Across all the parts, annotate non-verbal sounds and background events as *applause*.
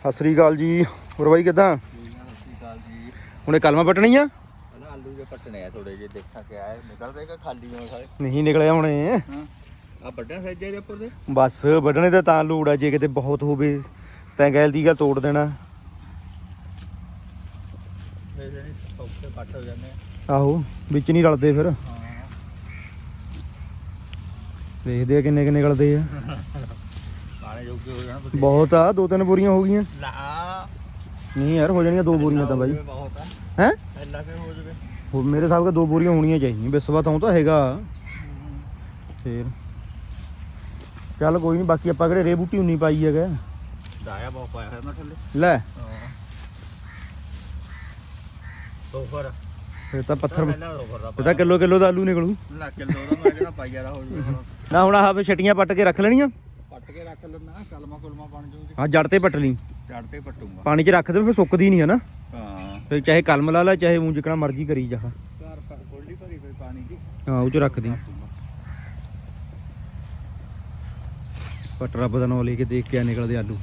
ਸਤਿ ਸ੍ਰੀ ਅਕਾਲ ਜੀ। ਹੋਰ ਬਾਈ ਕਿਦਾਂ? ਹੁਣੇ ਕਲਮਾ ਪਟਣੀ ਆ ਆਲੂ ਜੇ ਪੱਟਨੇ ਆ ਥੋੜੇ ਜਿਹੇ ਦੇਖਾਂ ਕਿ ਆਏ ਨਿਕਲ ਜਾਏਗਾ ਖਾਲੀ ਹੋਣ। ਸਾਰੇ ਨਹੀਂ ਨਿਕਲਿਆ ਹੁਣੇ ਆ ਵੱਡਾ ਸੱਜੇ ਦੇ ਉੱਪਰ ਦੇ ਬਸ ਵੱਢਣੇ ਤੇ ਤਾਂ ਲੋੜ ਆ ਜੇ ਕਿਤੇ ਬਹੁਤ ਹੋਵੇ ਤੈਂ ਗੈਲ ਦੀ ਗੱਲ ਤੋੜ ਦੇਣਾ। ਫਿਰ ਜਿਹੜੇ ਸੌਖੇ ਪੱਟ ਹੋ ਜਾਂਦੇ ਆ ਆਹੋ ਵਿੱਚ ਨਹੀਂ ਰਲਦੇ ਫਿਰ। ਦੇਖਦੇ ਆ ਕਿੰਨੇ ਕਿੰਨੇ ਨਿਕਲਦੇ ਆ। ਕਾਲੇ ਜੋਗੇ ਹੋ ਜਾਣਾ ਬਥੇਰੇ। ਬਹੁਤ ਆ ਦੋ ਤਿੰਨ ਬੋਰੀਆਂ ਹੋ ਗਈਆਂ। ਲਾ ਨਹੀਂ ਯਾਰ ਹੋ ਜਾਣੀਆਂ ਦੋ ਬੋਰੀਆਂ ਤਾਂ ਬਾਈ। ਬਹੁਤ ਆ। ਹੈ? ਇੰਨਾ ਕਿ ਹੋ ਜਵੇ ਮੇਰੇ ਹਿਸਾਬ ਨਾਲ ਦੋ ਬੋਰੀਆਂ ਹੋਣੀਆਂ ਚਾਹੀਦੀਆਂ। ਵਿਸਵਾ ਤਾਂ ਉਹ ਤਾਂ ਹੈਗਾ। ਫੇਰ। ਚੱਲ ਕੋਈ ਨਹੀਂ ਬਾਕੀ ਆਪਾਂ ਕਿਹੜੇ ਰੇ ਬੂਟੀ ਉਨੀ ਪਾਈ ਹੈਗਾ। ਦਾਇਆ ਬਹੁਤ ਪਾਇਆ ਹੋਇਆ ਮੈਂ ਥੱਲੇ। ਲੈ। ਹਾਂ। ਤੋਫਰ ਫੇਰ ਤਾਂ ਪੱਥਰ ਪਹਿਲਾਂ ਰੋਫਰ ਦਾ ਇਹ ਤਾਂ ਕਿਲੋ ਕਿਲੋ ਦਾ ਆਲੂ ਨਿਕਲੂ। ਲੱਗ ਕਿਲੋ ਦਾ ਮੈਂ ਕਿਹਾ ਪਾਈਆ ਦਾ ਹੋ ਜਵੇ ਨਾ ਹੁਣ ਆਹ ਫੇ ਛਟੀਆਂ ਪੱਟ ਕੇ ਰੱਖ ਲੈਣੀਆਂ। ਪੱਟ ਕੇ ਰੱਖ ਲੈਣਾ ਕਲਮਾ ਕੁਲਮਾ ਬਣ ਜਾਊਗੀ ਹਾਂ ਜੜ ਤੇ ਪੱਟ ਲਈ। ਜੜ ਤੇ ਪੱਟੂਗਾ। ਪਾਣੀ 'ਚ ਰੱਖ ਦੇ ਫਿਰ ਸੁੱਕਦੀ ਨਹੀਂ ਹੈ ਨਾ ਹਾਂ। ਫਿਰ ਚਾਹੇ ਕਲਮ ਲਾ ਲੈ ਚਾਹੇ ਊਂ ਜਿਕਣਾ ਮਰਜ਼ੀ ਕਰੀ ਜਾ। ਘਰ ਪਰ ਕੋਲੀ ਭਰੀ ਪਈ ਪਾਣੀ ਦੀ। ਹਾਂ ਉਹ 'ਚ ਰੱਖ ਦੀ। ਪੱਟ ਰੱਬ ਦਾ ਨਾਮ ਲੈ ਕੇ ਦੇਖ ਕੇ ਆ ਨਿਕਲਦੇ ਆਲੂ।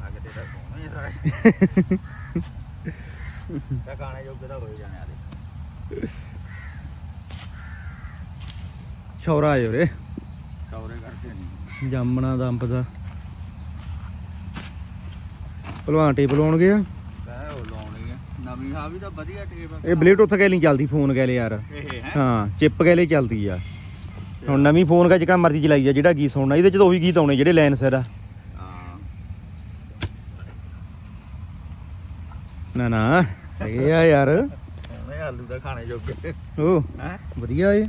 ਲੱਗਦੇ *laughs* ਤਾਂ ਗਾਣੇ ਜੋਗੇ ਤਾਂ ਹੋਈ ਜਾਣੇ ਆਲੇ ਛੌਰਾ ਆਏ ਉਰੇ। ਚੌਰੇ ਕਰਕੇ ਨਹੀਂ ਜਾਮਣਾ ਦਾ ਅੰਬ ਦਾ। ਭਲਵਾਨ ਟੇਪ ਲਾਉਣਗੇ ਆ? ਕਹਿ ਉਹ ਲਾਉਣੀ ਆ। ਨਵੀਂ ਆ ਵੀ ਤਾਂ ਵਧੀਆ ਟੇਪ ਆ। ਇਹ ਬਲੇਟ ਉੱਥੇ ਗੈਲੀ ਚੱਲਦੀ? ਫੋਨ ਗੈਲੇ ਯਾਰ? ਇਹ ਹੈ। ਚਿੱਪ ਗੈਲੇ ਚੱਲਦੀ ਆ? ਹੁਣ ਨਵੀਂ ਫੋਨ ਕਾ ਜਿਹੜਾ ਮਰਜ਼ੀ ਚਲਾਈ ਆ ਜਿਹੜਾ ਗੀਤ ਸੁਣਨਾ। ਇਹਦੇ ਚ ਤਾਂ ਉਹੀ ਗੀਤ ਆਉਣੇ ਜਿਹੜੇ ਲਾਈਨ ਸਿਰ ਆ ਹਾਂ। ਨਾ ਨਾ ਹੈਗੇ ਆ ਯਾਰ। ਆਲੂ ਦਾ ਖਾਣੇ ਜੋਗੇ। ਉਹ ਹੈ? ਵਧੀਆ ਏ।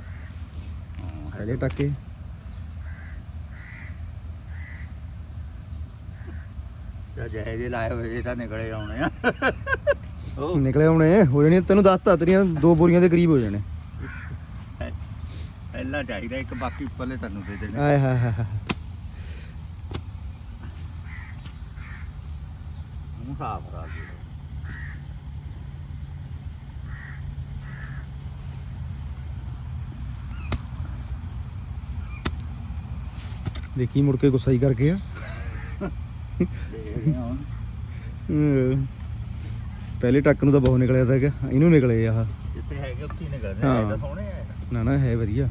ਹਲੇ ਟੱਕੇ। ਜਾਂ ਜਿਹੇ ਜੇ ਲਾਏ ਹੋਏ ਇਹ ਤਾਂ ਨਿਕਲੇ ਆਉਣੇ ਆ। ਉਹ ਨਿਕਲੇ ਹੁਣੇ ਹੋ ਜਾਣੇ ਤੈਨੂੰ ਦੱਸਤਾ ਤੇਰੀਆਂ ਦੋ ਬੋਰੀਆਂ ਦੇ ਕਰੀਬ ਹੋ ਜਾਣੇ। ਪਹਿਲਾਂ ਚਾਹੀਦਾ ਇੱਕ ਬਾਕੀ ਉੱਪਰਲੇ ਤੈਨੂੰ ਦੇ ਦੇਣੇ। ਆਏ ਹਾਏ ਹਾਏ। ਮੂੰਹ ਸਾਫ਼ ਕਰਾ ਦੇ। ਦੇਖੀ ਮੁੜ ਕੇ ਗੁੱਸਾ ਹੀ ਕਰਕੇ ਆ ਦੇਖਦੇ ਹਾਂ ਹੁਣ। ਹਮ। ਪਹਿਲੇ ਟੱਕ ਨੂੰ ਤਾਂ ਬਹੁਤ ਨਿਕਲਿਆ ਤਾਂ ਇਹਨੂੰ ਨਿਕਲੇ ਆਹ ਜਿੱਥੇ ਹੈਗੇ ਉੱਥੇ ਹੀ ਨਿਕਲਦੇ ਆ ਹਾਂ। ਇਹ ਤਾਂ ਸੋਹਣੇ ਆ ਨਾ ਨਾ ਹੈ ਵਧੀਆ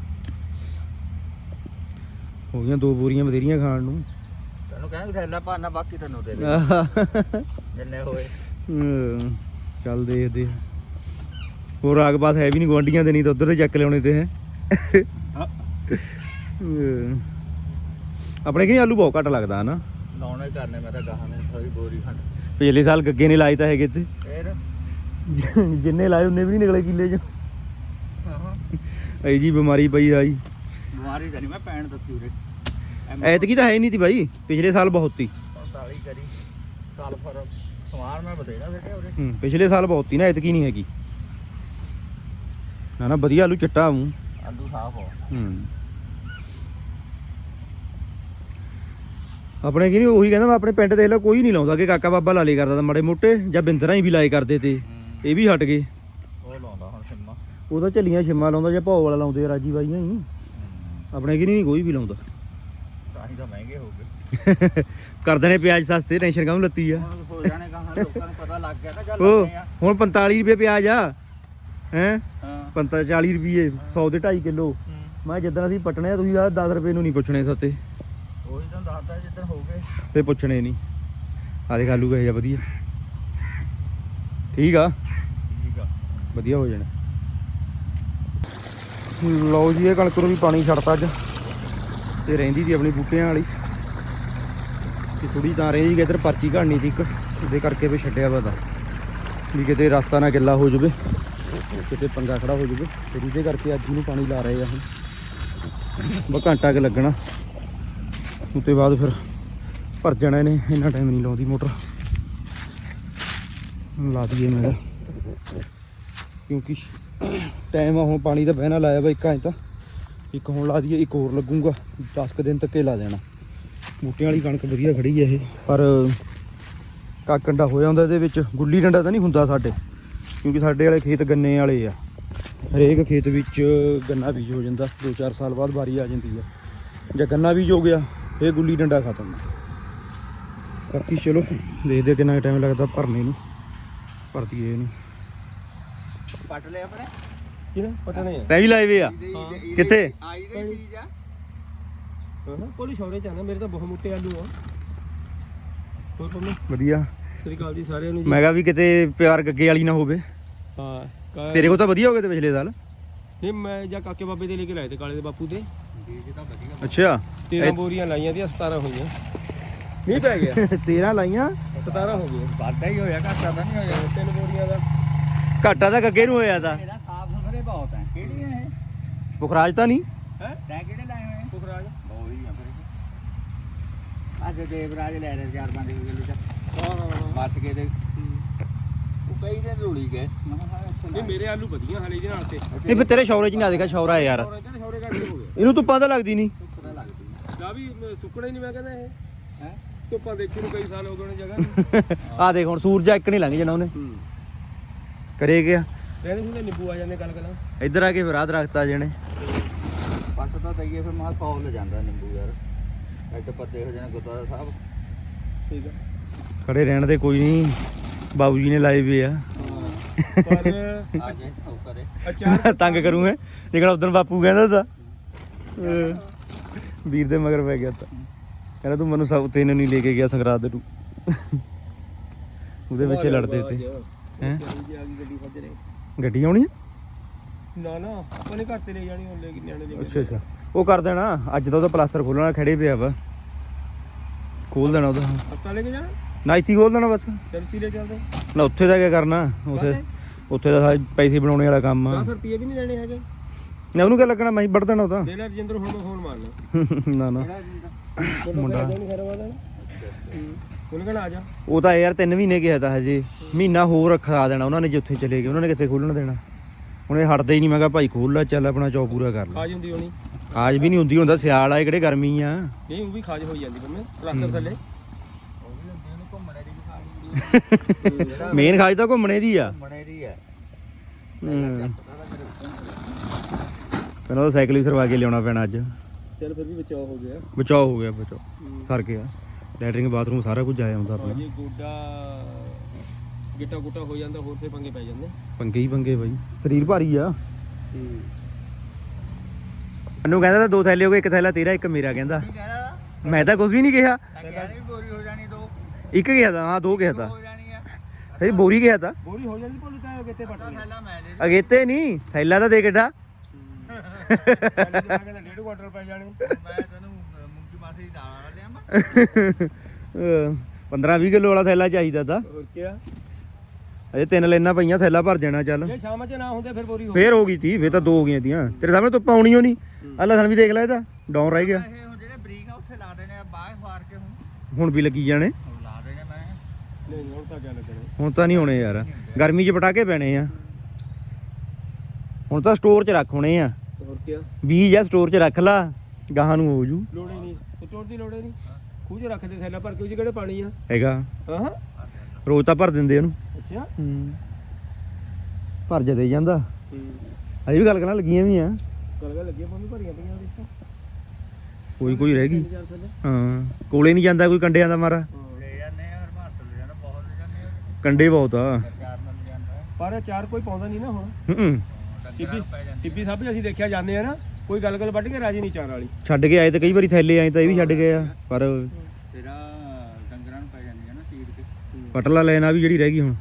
ਹੋ ਗਈਆਂ ਦੋ ਬੋਰੀਆਂ ਬਥੇਰੀਆਂ ਖਾਣ ਨੂੰ ਤੈਨੂੰ ਕਹਿੰਦਾ ਥੈਲਾ ਪਾਣਾ ਬਾਕੀ ਤੈਨੂੰ ਦੇ ਦੇ। ਜਿੰਨੇ ਹੋਏ ਚੱਲ ਦੇਖਦੇ। ਹੋਰ ਆਗ ਪਾਸ ਹੈ ਵੀ ਨਹੀਂ ਗਵਾਂਡੀਆਂ ਦੇ ਨਹੀਂ ਤਾਂ ਉਧਰ ਤੇ ਚੱਕ ਲਿਆਉਣੇ ਤੇ ਹੈ। ਆਪਣੇ ਕਿ ਆਲੂ ਬਹੁਤ ਘੱਟ ਲੱਗਦਾ ਹਨਾ? ਲਾਉਣੇ ਕਰਨੇ ਮੈਂ ਤਾਂ ਗਾਹਾਂ ਨੇ ਸਾਰੀ ਬੋਰੀ ਖੰਡ। ਪਿਛਲੇ ਸਾਲ ਗੱਗੇ ਨੇ ਲਾਏ ਤਾਂ ਹੈਗੇ ਤੇ ਫੇਰ? ਜਿੰਨੇ ਲਾਏ ਉਹਨੇ ਵੀ ਨਹੀਂ ਨਿਕਲੇ ਕਿੱਲੇ ਚ। ਐ ਜੀ ਬਿਮਾਰੀ ਪਈ ਆਈ ਬਿਮਾਰੀ ਤਾਂ ਨਹੀਂ ਮੈਂ ਪੈਣ ਦਿੱਤੀ ਉਰੇ। ਐਤਕੀ ਤਾਂ ਹੈ ਨਹੀਂ ਤੀ ਬਾਈ ਪਿਛਲੇ ਸਾਲ ਬਹੁਤ ਤੀ। 45 ਕਰੀ ਸਾਲ ਫਰ ਸਮਾਨ ਮੈਂ ਬਥੇਰਾ ਬੇਟੇ ਉਰੇ। ਹੂੰ ਪਿਛਲੇ ਸਾਲ ਬਹੁਤ ਤੀ ਨਾ ਐਤਕੀ ਨਹੀਂ ਹੈਗੀ। ਨਾ ਨਾ ਵਧੀਆ ਆਲੂ ਚਿੱਟਾ ਹੂੰ ਆਲੂ ਸਾਫ਼ ਹੋ। ਹੂੰ। ਆਪਣੇ ਕੀ ਨਹੀਂ ਉਹੀ ਕਹਿੰਦਾ ਮੈਂ ਆਪਣੇ ਪਿੰਡ ਦੇ ਲਾ ਕੋਈ ਨਹੀਂ ਲਾਉਂਦਾ ਕਿ ਕਾਕਾ ਬਾਬਾ ਲਾਲੇ ਕਰਦਾ ਤਾਂ ਮਾੜੇ ਮੋਟੇ ਜਾਂ ਬਿੰਦਰਾਂ ਹੀ ਵੀ ਲਾਏ ਕਰਦੇ ਤੇ ਇਹ ਵੀ ਹਟ ਗਏ। ਉਹ ਲਾਉਂਦਾ ਹੁਣ ਸਿੰਮਾ। ਉਹਦਾ ਝੱਲੀਆਂ ਛਿੰਮਾ ਲਾਉਂਦਾ ਜਾਂ ਭੌ ਵਾਲਾ ਲਾਉਂਦੇ ਆ ਰਾਜੀ ਬਾਈਆਂ ਹੀ। ਆਪਣੇ ਕੀ ਨਹੀਂ ਕੋਈ ਵੀ ਲਾਉਂਦਾ। ਤਾਂ ਹੀ ਤਾਂ ਮਹਿੰਗੇ ਹੋ ਗਏ। *laughs* ਕਰਦੇ ਨੇ ਪਿਆਜ਼ ਸਸਤੇ ਟੈਨਸ਼ਨ ਕਾਹਨੂੰ ਲੱਤੀ ਆ? ਹੁਣ ਹੋ ਜਾਣੇ ਕਹਾਂ ਲੋਕਾਂ ਨੂੰ ਪਤਾ ਲੱਗ ਗਿਆ ਤਾਂ ਚੱਲ ਉਹ ਲਾਉਂਦੇ ਆ। ਹੁਣ 45 ਰੁਪਏ ਪਿਆਜ਼ ਆ ਹੈ? ਹਾਂ। 45 ਰੁਪਏ 100 ਦੇ 2.5 ਕਿਲੋ। ਮੈਂ ਜਿੱਦਣ ਅਸੀਂ ਪਟਣੇ ਆ ਤੁਸੀਂ ਆ 10 ਰੁਪਏ ਨੂੰ ਨਹੀਂ ਪੁੱਛਣੇ ਸੱਤੇ। ਦੱਸਦਾ ਜਿੱਦਣ ਫੇ ਪੁੱਛਣੇ ਨਹੀਂ ਆ ਦੇਖ ਆਲੂ ਕਹੇ ਜਾ ਵਧੀਆ। ਠੀਕ ਆ? ਠੀਕ ਆ। ਵਧੀਆ ਹੋ ਜਾਣਾ। ਲਓ ਜੀ ਇਹ ਕਣਕ ਨੂੰ ਵੀ ਪਾਣੀ ਛੱਡਤਾ ਅੱਜ। ਤੇ ਰਹਿੰਦੀ ਸੀ ਆਪਣੀ ਬੂਟਿਆਂ ਵਾਲੀ। ਤੇ ਥੋੜੀ ਤਾਂ ਰਹੀ ਕਿ ਇਧਰ ਪਰਚੀ ਘੜਨੀ ਸੀ ਇੱਕ। ਉਹਦੇ ਕਰਕੇ ਵੀ ਛੱਡਿਆ ਵਾ ਤਾਂ। ਵੀ ਕਿਤੇ ਰਸਤਾ ਨਾ ਗਿੱਲਾ ਹੋ ਜਾਵੇ। ਕਿਤੇ ਪੰਗਾ ਖੜਾ ਹੋ ਜਾਵੇ। ਫਿਰ ਇਹਦੇ ਕਰਕੇ ਅੱਜ ਇਹਨੂੰ ਪਾਣੀ ਲਾ ਰਹੇ ਆ ਹੁਣ। ਬਾ ਘੰਟਾ ਕੁ ਲੱਗਣਾ। ਉਸ ਤੋਂ ਬਾਅਦ ਫਿਰ ਭਰ ਜਾਣਾ ਨੇ ਇੰਨਾ ਟਾਈਮ ਨਹੀਂ ਲਾਉਂਦੀ ਮੋਟਰ। ਲਾ ਦਈਏ ਮੇਰਾ ਕਿਉਂਕਿ ਟਾਈਮ ਆ, ਹੁਣ ਪਾਣੀ ਦਾ ਬਹਿਣਾ ਲਾਇਆ ਵਾ ਇੱਕ ਐਂ ਤਾਂ। ਇੱਕ ਹੁਣ ਲਾ ਦਈਏ, ਇੱਕ ਹੋਰ ਲੱਗੂਗਾ। 10 ਕੁ ਦਿਨ ਤੱਕੇ ਲਾ ਦੇਣਾ ਬੂਟਿਆਂ ਵਾਲੀ ਕਣਕ ਵਧੀਆ ਖੜੀ ਹੈ ਇਹ। ਪਰ ਕਾਕੰਡਾ ਹੋਇਆ ਹੁੰਦਾ ਇਹਦੇ ਵਿੱਚ। ਗੁੱਲੀ ਡੰਡਾ ਤਾਂ ਨਹੀਂ ਹੁੰਦਾ ਸਾਡੇ। ਕਿਉਂਕਿ ਸਾਡੇ ਵਾਲੇ ਖੇਤ ਗੰਨੇ ਵਾਲੇ ਆ। ਹਰੇਕ ਖੇਤ ਵਿੱਚ ਗੰਨਾ ਬੀਜ ਹੋ ਜਾਂਦਾ। 2-4 ਸਾਲ ਬਾਅਦ ਵਾਰੀ ਆ ਜਾਂਦੀ ਆ। ਜਾਂ ਗੰਨਾ ਬੀਜ ਹੋ ਗਿਆ। ਇਹ ਗੁੱਲੀ ਡੰਡਾ ਖਤਮ ਬਾਕੀ ਚਲੋ ਦੇਖਦੇ ਕਿੰਨਾ ਟਾਈਮ ਲੱਗਦਾ ਭਰਨੇ ਨੂੰ ਭਰ ਦਈਏ ਇਹਨੂੰ। ਪੱਟ ਲੈ ਆਪਣੇ? ਕਿਹਨੇ ਪਤਾ ਨਹੀਂ ਤੈ ਵੀ ਲਾਏ ਵੇ ਆ। ਕਿੱਥੇ? ਆਈ ਦੇ ਚੀਜ਼ ਆ। ਹਾਂ। ਕੋਲੀ ਸ਼ੌਰੇ ਚ ਆਣਾ ਮੇਰੇ ਤਾਂ ਬਹੁਤ ਮੋਟੇ ਆਲੂ ਆ। ਹੋਰ ਤੁਹਾਨੂੰ ਵਧੀਆ। ਸ੍ਰੀ ਅਕਾਲ ਜੀ ਸਾਰਿਆਂ ਨੂੰ ਜੀ। ਮੈਂ ਕਿਹਾ ਵੀ ਕਿਤੇ ਪਿਆਰ ਗੱਗੇ ਵਾਲੀ ਨਾ ਹੋਵੇ। ਹਾਂ ਤੇਰੇ ਕੋਲ ਤਾਂ ਵਧੀਆ ਹੋ ਗਏ ਤੇ ਪਿਛਲੇ ਸਾਲ। ਨਹੀਂ ਮੈਂ ਜਾਂ ਕਾਕੇ ਬਾਬੇ ਦੇ ਲੈ ਕੇ ਲਾਏ ਤੇ ਕਾਲੇ ਦੇ ਬਾਪੂ ਦੇ। ਬੀਜ ਅੱਛਾ। 13 ਬੋਰੀਆਂ ਲਾਈਆਂ ਦੀਆਂ 17 ਹੋਈਆਂ। ਨਹੀਂ ਪੈ ਗਿਆ। *laughs* 13 ਲਾਈਆਂ? 17 ਹੋ ਗਏ ਵਾਧਾ ਹੀ ਹੋਇਆ ਘਾਟਾ ਤਾਂ ਨਹੀਂ ਹੋਇਆ। ਤਿੰਨ ਬੋਰੀਆਂ ਦਾ। ਘਾਟਾ ਤਾਂ ਗੱਗੇ ਨੂੰ ਹੋਇਆ ਤਾਂ। ਇਹਦਾ ਸਾਫ਼ ਸੁਥਰੇ ਬਹੁਤ ਹੈ। ਕਿਹੜੀਆਂ ਇਹ? ਬੁਖਰਾਜ ਤਾਂ ਨਹੀਂ। ਹੈ? ਤੈਂ ਕਿਹੜੇ ਲਾਏ ਹੋਏ? ਪੁਖਰਾਜ। ਉਹੀ ਆ ਫਿਰ। ਅੱਜ ਦੇਵਰਾਜ ਲੈ ਲੈ ਚਾਰ ਪੰਜ ਕਿਲੋ ਚ ਹਾਂ ਹਾਂ ਹਾਂ। ਮੱਤ ਕੇ ਤੇ ਉਹ ਕਈ ਦਿਨ ਰੁਲੀ ਗਏ। ਨਹੀਂ ਮੇਰੇ ਆਲੂ ਵਧੀਆ ਹਲੇ ਇਹਦੇ ਨਾਲ ਤੇ। ਨਹੀਂ ਫਿਰ ਤੇਰੇ ਸ਼ੌਰੇ ਚ ਨਾ ਦੇਖਾ ਸ਼ੌਰਾ ਯਾਰ। ਸ਼ੌਰੇ ਕਰਕੇ ਹੋ ਗਿਆ ਇਹਨੂੰ ਧੁੱਪਾਂ ਤਾਂ ਲੱਗਦੀ ਨਹੀਂ। ਪਤਾ ਲੱਗਦੀ ਨਾ ਵੀ ਮ- ਸੁੱਕਣਾ ਹੀ ਨਹੀਂ ਮੈਂ ਕਹਿੰਦਾ ਇਹ। ਹੈ? ਧੁੱਪਾਂ ਦੇਖੀ ਨੂੰ ਕਈ ਸਾਲ ਹੋ ਗਏ ਨੇ ਜਗ੍ਹਾ ਨੂੰ। ਆ ਦੇਖ ਹੁਣ ਸੂਰਜ ਇੱਕ ਨਹੀਂ ਲੰਘ ਜਾਣਾ ਉਹਨੇ। ਹੂੰ। ਕਰੇ ਗਿਆ। ਕਹਿੰਦੇ ਹੁੰਦੇ ਨਿੰਬੂ ਆ ਜਾਂਦੇ ਗੱਲ ਕਰਾਂ। ਇੱਧਰ ਆ ਕੇ ਫਿਰ ਆਹ ਦਰਖਤ ਆ ਜਾਣੇ। ਪੱਟ ਤਾਂ ਦਈਏ ਫਿਰ ਮਾਲ ਪੌਲ ਜਾਂਦਾ ਨਿੰਬੂ ਯਾਰ। ਐਡੇ ਪੱਤੇ ਹੋ ਜਾਣੇ ਗੁਰਦੁਆਰਾ ਸਾਹਿਬ। ਠੀਕ ਆ। ਖੜੇ ਰਹਿਣ ਦੇ ਕੋਈ ਨਹੀਂ। ਬਾਬੂ ਜੀ ਨੇ ਲਾਏ ਵੇ ਆ। ਪਰ ਆ ਜੇ ਉਹ ਕਰੇ। ਅਚਾਰ ਤੰਗ ਕਰੂੰਗੇ। ਜਿਹੜਾ ਉਦੋਂ ਬਾਪੂ ਕਹਿੰਦਾ ਤਾ। ਵੀਰ ਦੇ ਮਗਰ ਪੈ ਗਿਆ ਤਾਂ। ਕਹਿੰਦਾ ਤੂੰ ਮੈਨੂੰ ਸਭ ਤੈਨੂੰ ਨਹੀਂ ਲੈ ਕੇ ਗਿਆ ਸੰਗਰਾਦ ਨੂੰ। ਉਹਦੇ ਪਿੱਛੇ ਲੜਦੇ ਤੇ ਹੈਂ? ਗੱਡੀ ਆਉਣੀ? ਨਾ ਨਾ ਆਪਾਂ ਨੇ ਘਰ ਤੇ ਲੈ ਜਾਣੀ ਹੁਣ ਲੈ ਕੇ ਨਿਆਣੇ ਦੇ ਅੱਛਾ ਅੱਛਾ। ਉਹ ਕਰ ਦੇਣਾ। ਅੱਜ ਤਾਂ ਉਹਦਾ ਪਲਾਸਟਰ ਖੋਲਣਾ ਖੜੇ ਪਿਆ ਵਾ। ਖੋਲ ਦੇਣਾ ਉਹਦਾ। ਆਪਾਂ ਲੈ ਕੇ ਜਾਣਾ? ਨਾ ਇੱਥੇ ਖੋਲ ਦੇਣਾ ਬਸ। ਚਲ ਚੀਲੇ ਚੱਲਦੇ। ਨਾ ਉੱਥੇ ਦਾ ਕੀ ਕਰਨਾ। ਉੱਥੇ ਉੱਥੇ ਦਾ ਸਾਰੇ ਪੈਸੇ ਬਣਾਉਣੇ ਵਾਲਾ ਕੰਮ ਆ। 10 ਰੁਪਏ ਵੀ ਨਹੀਂ ਦੇਣੇ ਹੈਗੇ। ਨਾ ਉਹਨੂੰ ਕੀ ਲੱਗਣਾ? ਮੈਂ ਵੱਢ ਦੇਣਾ ਉਹ ਤਾਂ। ਦੇ ਲੈ ਰਜਿੰਦਰ ਹੁਣ ਮੈਂ ਫੋਨ ਮਾਰਨਾ। ਨਾ ਨਾ। ਮੁੰਡਾ ਮੁੰਡਾ। ਨਹੀਂ ਖਰਵਾ ਦੇਣਾ ਉਹਨੇ ਕਹਣਾ ਆ ਜਾ। ਉਹ ਤਾਂ ਯਾਰ 3 ਮਹੀਨੇ ਕਿਹਾ ਤਾਂ ਹਜੇ। ਮਹੀਨਾ ਹੋਰ ਰੱਖਾ ਦੇਣਾ ਉਹਨਾਂ ਨੇ ਜਿੱਥੇ ਚਲੇ ਗਏ। ਉਹਨਾਂ ਨੇ ਕਿੱਥੇ ਖੋਲਣ ਦੇਣਾ? ਹੁਣ ਇਹ ਹਟਦੇ ਹੀ ਨਹੀਂ। ਮੈਂ ਕਿਹਾ ਭਾਈ ਖੋਲ ਲੈ ਚੱਲ ਆਪਣਾ ਚੌ ਪੂਰਾ ਕਰ ਲੈ। ਖਾਜ ਹੁੰਦੀ ਹੋਣੀ। ਕਾਜ ਵੀ ਨਹੀਂ ਹੁੰਦੀ ਹੁੰਦਾ ਸਿਆਲ ਆ ਇਹ ਕਿਹੜੇ ਗਰਮੀ ਆ। ਨਹੀਂ ਉਹ ਵੀ ਖਾਜ ਹੋਈ ਜਾਂਦੀ ਬੰਮੇ ਪਲਾਸਟਰ ਥੱਲੇ। ਮੇਨ *laughs* ਖਾਜ ਤਾਂ ਘੁੰਮਣੇ ਦੀ ਆ। ਘੁੰਮਣੇ ਦੀ ਹੈ। ਹੂੰ। ਪਹਿਲਾਂ ਤਾਂ ਸਾਈਕਲ ਹੀ ਸਰਵਾ ਕੇ ਲਿਆਉਣਾ ਪੈਣਾ ਅੱਜ। ਚੱਲ ਫਿਰ ਵੀ ਬਚਾਓ ਹੋ ਗਿਆ। ਬਚਾਓ ਹੋ ਗਿਆ ਬਚਾਓ ਸਰ ਗਿਆ। ਲੈਟਰਿੰਗ ਬਾਥਰੂਮ ਸਾਰਾ ਕੁਝ ਆਇਆ ਹੁੰਦਾ ਆਪਣਾ। ਜੇ ਗੋਡਾ ਗਿੱਟਾ ਗੁੱਟਾ ਹੋ ਜਾਂਦਾ ਹੋਰ ਫੇ ਪੰਗੇ ਪੈ ਜਾਂਦੇ। ਪੰਗੇ ਹੀ ਪੰਗੇ ਬਾਈ। ਸਰੀਰ ਭਾਰੀ ਆ। ਮੈਨੂੰ ਕਹਿੰਦਾ ਤਾਂ ਦੋ ਥੈਲੇ ਹੋ ਗਏ ਇੱਕ ਥੈਲਾ ਤੇਰਾ ਇੱਕ ਮੇਰਾ ਕਹਿੰਦਾ। ਮੈਂ ਤਾਂ ਕੁਝ ਵੀ ਨਹੀਂ ਕਿਹਾ। ਵੀ ਬੋਰੀ ਹੋ ਜਾਣੀ ਦੋ। ਇੱਕ ਕਿਹਾ ਤਾਂ ਹਾਂ ਦੋ ਕਿਹਾ ਤਾਂ। ਹੋ ਜਾਣੀ ਆ। ਇਹ ਬੋਰੀ ਕਿਹਾ ਤਾਂ। ਬੋਰੀ ਹੋ ਜਾਂਦੀ ਭੁੱਲ ਤਾਂ ਕਿਤੇ ਪਟ ਤਾਂ ਅਗੇਤੇ ਨਹੀਂ ਥੈਲਾ ਤਾਂ ਦੇ ਕਿੱਡਾ। ਕਹਿੰਦਾ ਡੇਢ ਕੁਆਟਰ ਪੈ ਜਾਣੇ ਮੈਂ ਤੈਨੂੰ ਅਹ, ਮੂੰਗੀ ਮਾਸੀ ਦੀ ਦਾਲ ਵਾਲਾ ਲਿਆਵਾਂ 15 20 ਕਿਲੋ ਵਾਲਾ ਥੈਲਾ ਚਾਹੀਦਾ ਤਾਂ। ਹੋਰ ਕੀ ਅਜੇ ਤਿੰਨ ਲੈਣਾ ਪਈਆਂ ਥੈਲਾ ਭਰ ਜਾਣਾ ਚੱਲ। ਜੇ ਸ਼ਾਮ ਚ ਨਾ ਹੁੰਦੇ ਫਿਰ ਬੋਰੀ ਹੋ ਫੇਰ ਹੋ ਗਈ ਤੀ ਫੇਰ ਤਾਂ ਦੋ ਹੋ ਗਈਆਂ ਤੀਆਂ। ਤੇਰੇ ਸਾਹਮਣੇ ਧੁੱਪ ਆਉਣੀ ਓ ਨਹੀਂ ਆ ਲਸਣ ਵੀ ਦੇਖ ਲੈ ਇਹਦਾ ਡਾਊਨ ਰਹਿ ਗਿਆ। ਇਹ ਹੁਣ ਜਿਹੜੇ ਬਰੀਕ ਆ ਉੱਥੇ ਲਾ ਦੇਣੇ ਆ ਬਾਹਰ ਫਾਰ ਕੇ ਹੁਣ। ਹੁਣ ਵੀ ਲੱਗੀ ਜਾਣੇ। ਹੁਣ ਲਾ ਦੇਣੇ ਮੈਂ। ਨਹੀਂ ਨਹੀਂ, ਹੁਣ ਤਾਂ ਕਿਆ ਲੱਗਣਾ ਹੁਣ ਤਾਂ ਨਹੀਂ ਹੋਣੇ ਯਾਰ। ਗਰਮੀ 'ਚ ਪਟਾਕੇ ਪੈਣੇ ਆ। ਹੁਣ ਤਾਂ ਸਟੋਰ 'ਚ ਰੱਖ ਹੋਣੇ ਆ। ਹੋਰ ਕੀ ਬੀਜ ਆ ਸਟੋਰ 'ਚ ਰੱਖ ਲਾ ਗਾਹਾਂ ਨੂੰ ਹੋ ਜੂ। ਲੋੜ ਹੀ ਨਹੀਂ ਸਟੋਰ ਦੀ ਲੋੜ ਹੀ ਨਹੀਂ। ਖੂਜ ਰੱਖਦੇ ਥੈਲਾ ਭਰ ਕੇ ਉਹ 'ਚ ਕਿਹੜੇ ਪਾਣੀ ਆ? ਹੈਗਾ। ਹਾਂ ਰੋਜ਼ ਤਾਂ ਭਰ ਦਿੰਦੇ ਉਹਨੂੰ ਅੱਛਾ। ਹੂੰ। ਭਰ ਜਾ ਦੇ ਜਾਂਦਾ। ਹੂੰ। ਅਜੇ ਵੀ ਗੱਲ ਕਰਨਾ ਲੱਗੀਆਂ ਵੀ ਆ। ਗੱਲ ਗੱਲ ਲੱਗੀ ਪੰਮੀ ਭਰੀਆਂ ਪਈਆਂ ਦੇਖੋ ਕੋਈ ਕੋਈ ਰਹਿ ਗਈ। ਹਾਂ ਕੋਲੇ ਨਹੀਂ ਜਾਂਦਾ ਕੋਈ ਕੰਡਿਆਂ ਦਾ ਮਾਰਾ। ਕੰਡੇ ਬਹੁਤ ਆ। ਚਾਰ ਨਾਲ ਲੈ ਜਾਂਦਾ। ਪਰ ਚਾਰ ਕੋਈ ਪਾਉਂਦਾ ਨਹੀਂ ਨਾ ਹੁਣ। ਹੂੰ। ਟਿੱਬੀ ਟਿੱਬੀ ਸਭ ਅਸੀਂ ਦੇਖਿਆ ਜਾਂਦੇ ਆ ਨਾ ਕੋਈ ਗੱਲ ਗੱਲ ਵੱਢ ਕੇ ਰਾਜੀ ਨਹੀਂ ਚਾਰ ਵਾਲੀ। ਛੱਡ ਕੇ ਆਏ ਤੇ ਕਈ ਵਾਰੀ ਥੈਲੇ ਆਏ ਤਾਂ ਇਹ ਵੀ ਛੱਡ ਗਏ ਆ ਪਰ ਤੇਰਾ ਡੰਗਰਾਂ ਨੂੰ ਪੈ ਜਾਂਦੀ ਆ ਨਾ ਚੀਰ ਕੇ। ਪਟਲਾ ਲੈਣਾ ਵੀ ਜਿਹੜੀ ਰਹਿ ਗਈ ਹੁਣ।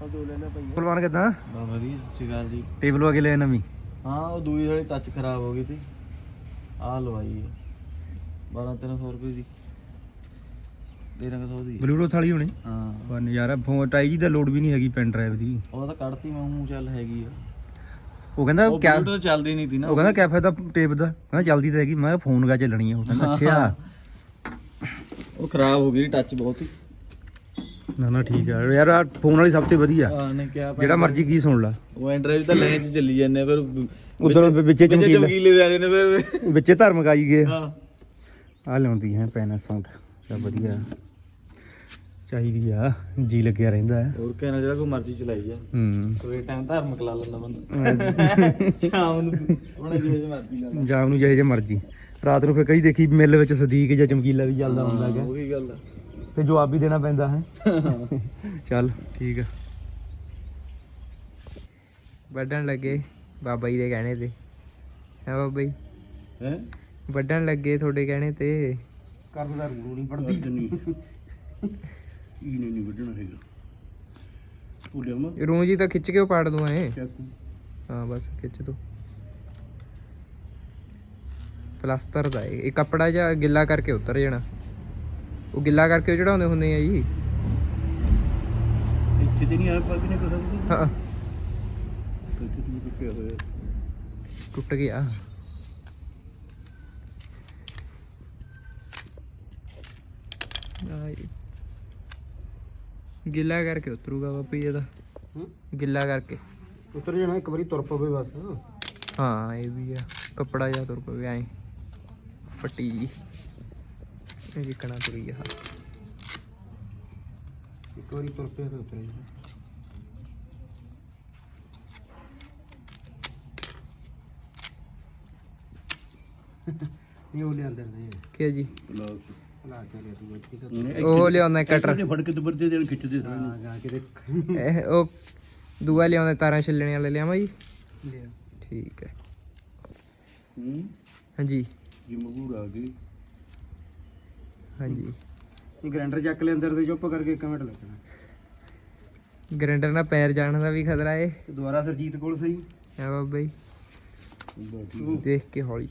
ਉਹ ਦੋ ਲੈਣਾ ਪਈਆਂ ਕੁਲਵਾਨ ਕਿਦਾਂ? ਬਾ ਵਧੀਆ ਅਕਾਲ ਜੀ। ਟੇਬਲ ਵਾ ਕੇ ਲੈ ਨਵੀਂ? ਹਾਂ ਉਹ ਦੂਈ ਵਾਲੀ ਟੱਚ ਖਰਾਬ ਹੋ ਗਈ ਤੀ ਆ ਲਵਾਈ ਹੈ 12 1300 ਰੁਪਏ ਦੀ। 1300 ਦੀ। ਬਲੂਟੂਥ ਵਾਲੀ ਹੋਣੀ? ਹਾਂ। ਪਰ ਯਾਰ ਫੋਨ ਟਾਈ ਜੀ ਦਾ ਲੋਡ ਵੀ ਨਹੀਂ ਹੈਗੀ ਪੈਨ ਡਰਾਈਵ ਦੀ। ਉਹ ਤਾਂ ਕੱਢਤੀ ਮੈਂ ਮੂੰਹ ਚੱਲ ਹੈਗੀ ਆ। ਉਹ ਕਹਿੰਦਾ ਉਹ ਕਿਆ ਬਲੂਟੂਥ ਚੱਲਦੀ ਨਹੀਂ ਤੀ ਨਾ। ਉਹ ਕਹਿੰਦਾ ਕੈਫੇ ਦਾ ਟੇਪ ਦਾ। ਕਹਿੰਦਾ ਚੱਲਦੀ ਤਾਂ ਹੈਗੀ ਮੈਂ ਕਿਹਾ ਫੋਨ ਗਾ ਚੱਲਣੀ ਆ ਉਹ ਕਹਿੰਦਾ ਅੱਛਾ। ਉਹ ਖਰਾਬ ਹੋ ਗਈ ਟੱਚ ਬਹੁਤ। ਹੀ ਨਾ ਨਾ ਠੀਕ ਆ। ਯਾਰ ਆ ਫੋਨ ਵਾਲੀ ਸਭ ਤੋਂ ਵਧੀਆ। ਹਾਂ ਨੇ ਕਿਹਾ ਜਿਹੜਾ ਮਰਜ਼ੀ ਕੀ ਸੁਣ ਲਾ। ਉਹ ਐਂਡਰਾਇਡ ਤਾਂ ਲੈਣ ਚ ਚੱਲੀ ਜਾਂਦੇ ਆ, ਫਿਰ ਉਧਰ ਵਿੱਚੇ ਚਮਕੀਲਾ ਚਮਕੀਲੇ ਦੇ ਆ ਜਾਂਦੇ ਫਿਰ। ਵਿੱਚੇ ਧਰਮ ਗਾਈ ਗਏ ਹਾਂ। ਆ ਲਿਆਉਂਦੀ ਹੈ ਪੈਨਾਸੌਂਟ ਸਭ ਵਧੀਆ। ਚਾਹੀਦੀ ਆ ਜੀ ਲੱਗਿਆ ਰਹਿੰਦਾ ਹੈ। ਹੋਰ ਕਹਿਣਾ ਜਿਹੜਾ ਕੋਈ ਮਰਜ਼ੀ ਚਲਾਈ ਜਾ ਹੂੰ। ਸਵੇਰ ਟਾਈਮ ਧਾਰਮਿਕ ਲਾ ਲੈਂਦਾ ਬੰਦਾ। *laughs* ਸ਼ਾਮ ਨੂੰ ਉਹਨੇ ਜਿਵੇਂ ਮਰਜ਼ੀ ਲਾ ਲਾ। ਜਾਮ ਨੂੰ ਜਿਹੇ ਜੇ ਮਰਜ਼ੀ। ਰਾਤ ਨੂੰ ਫਿਰ ਕਈ ਦੇਖੀ ਮਿੱਲ ਵਿੱਚ ਸਦੀਕ ਜਾਂ ਚਮਕੀਲਾ ਵੀ ਚੱਲਦਾ ਹੁੰਦਾ ਹੈਗਾ। ਉਹੀ ਗੱਲ ਆ। ਤੇ ਜਵਾਬ ਵੀ ਦੇਣਾ ਪੈਂਦਾ ਹੈ। *laughs* ਚੱਲ ਠੀਕ ਆ। ਵੱਢਣ ਲੱਗੇ ਬਾਬਾ ਜੀ ਦੇ ਕਹਿਣੇ ਤੇ। ਹੈ ਬਾਬਾ ਜੀ? ਹੈ? ਵੱਢਣ ਲੱਗੇ ਤੁਹਾਡੇ ਕਹਿਣੇ ਤੇ। ਕਰਦਾ ਰੂੜੂ ਨਹੀਂ ਪੜਦੀ ਨਹੀਂ ਇਹ ਨਹੀਂ ਵੱਢਣਾ ਹੈਗਾ। ਉਹ ਲਿਆਵਾਂ? ਰੂੰ ਜੀ ਤਾਂ ਖਿੱਚ ਕੇ ਉਹ ਪਾੜ ਦੂੰ ਐ। ਚਾਕੂ ਹਾਂ ਬਸ ਖਿੱਚ ਦੋ ਪਲਾਸਟਰ ਦਾ ਇਹ। ਇਹ ਕੱਪੜਾ ਜਿਹਾ ਗਿੱਲਾ ਕਰਕੇ ਉਤਰ ਜਾਣਾ। ਉਹ ਗਿੱਲਾ ਕਰਕੇ ਚੜਾਉਂਦੇ ਹੁੰਦੇ ਆ ਜੀ। ਇੱਥੇ ਤੇ ਨਹੀਂ ਆ ਪਾ ਕੇ ਨੇ ਕਦਾ ਹਾਂ। ਇੱਥੇ ਤੂੰ ਟੁੱਟਿਆ ਹੋਇਆ। ਟੁੱਟ ਗਿਆ। ਆਈ ਗਿੱਲਾ ਕਰਕੇ ਉਤਰੂਗਾ ਬਾਪੂ ਜੀ ਇਹਦਾ ਹੂੰ? ਗਿੱਲਾ ਕਰਕੇ। ਉਤਰ ਜਾਣਾ ਇੱਕ ਵਾਰੀ ਤੁਰ ਪਵੇ ਬਸ। ਹਾਂ ਇਹ ਵੀ ਆ। ਕੱਪੜਾ ਜਿਹਾ ਤੁਰ ਪਵੇ ਐ। ਪੱਟੀ ਜੀ। ਇਹ ਜਿਕਣਾ ਤੁਰੀ ਆ। ਇੱਕ ਵਾਰੀ ਤੁਰ ਫਿਰ ਉਤਰ ਜਾਣਾ। *laughs* ਨਹੀਂ ਉਹ ਲਿਆਂਦੇ ਨੇ ਕੀ ਜੀ? ਪਲਾਸ ਲਾ ਕੇ ਲਿਆ ਤੂੰ ਇੱਥੇ ਤਾਂ ਉਹ ਲਿਆਉਂਦਾ ਕਟਰ ਫੜ ਕੇ ਦੁਬਰਦੇ ਦੇਣ ਖਿੱਚਦੇ ਸਾਰੇ ਹਾਂ ਜਾ ਕੇ ਦੇਖ। ਇਹ ਉਹ ਦੂਆ ਲਿਆਉਂਦਾ ਤਾਰਾਂ ਛਿੱਲਣੇ ਵਾਲੇ ਲਿਆਵਾਂ ਜੀ? ਲਿਆ। ਠੀਕ ਹੈ। ਹੂੰ? ਹਾਂਜੀ। ਜੀ ਮਗੂਰ ਆ ਗਈ। ਹਾਂਜੀ। ਇਹ ਗ੍ਰਾਈਂਡਰ ਚੱਕ ਲੈ ਅੰਦਰ ਤੇ ਚੁੱਪ ਕਰਕੇ ਇੱਕ ਮਿੰਟ ਲੱਗਣਾ। ਗ੍ਰੈਂਡਰ ਨਾਲ ਪੈਰ ਜਾਣ ਦਾ ਵੀ ਖਤਰਾ ਏ। ਤੇ ਦੁਬਾਰਾ ਸਰਜੀਤ ਕੋਲ ਸਹੀ। ਹੈ ਬਾਬਾ ਜੀ। ਦੇਖ ਕੇ ਹੌਲੀ।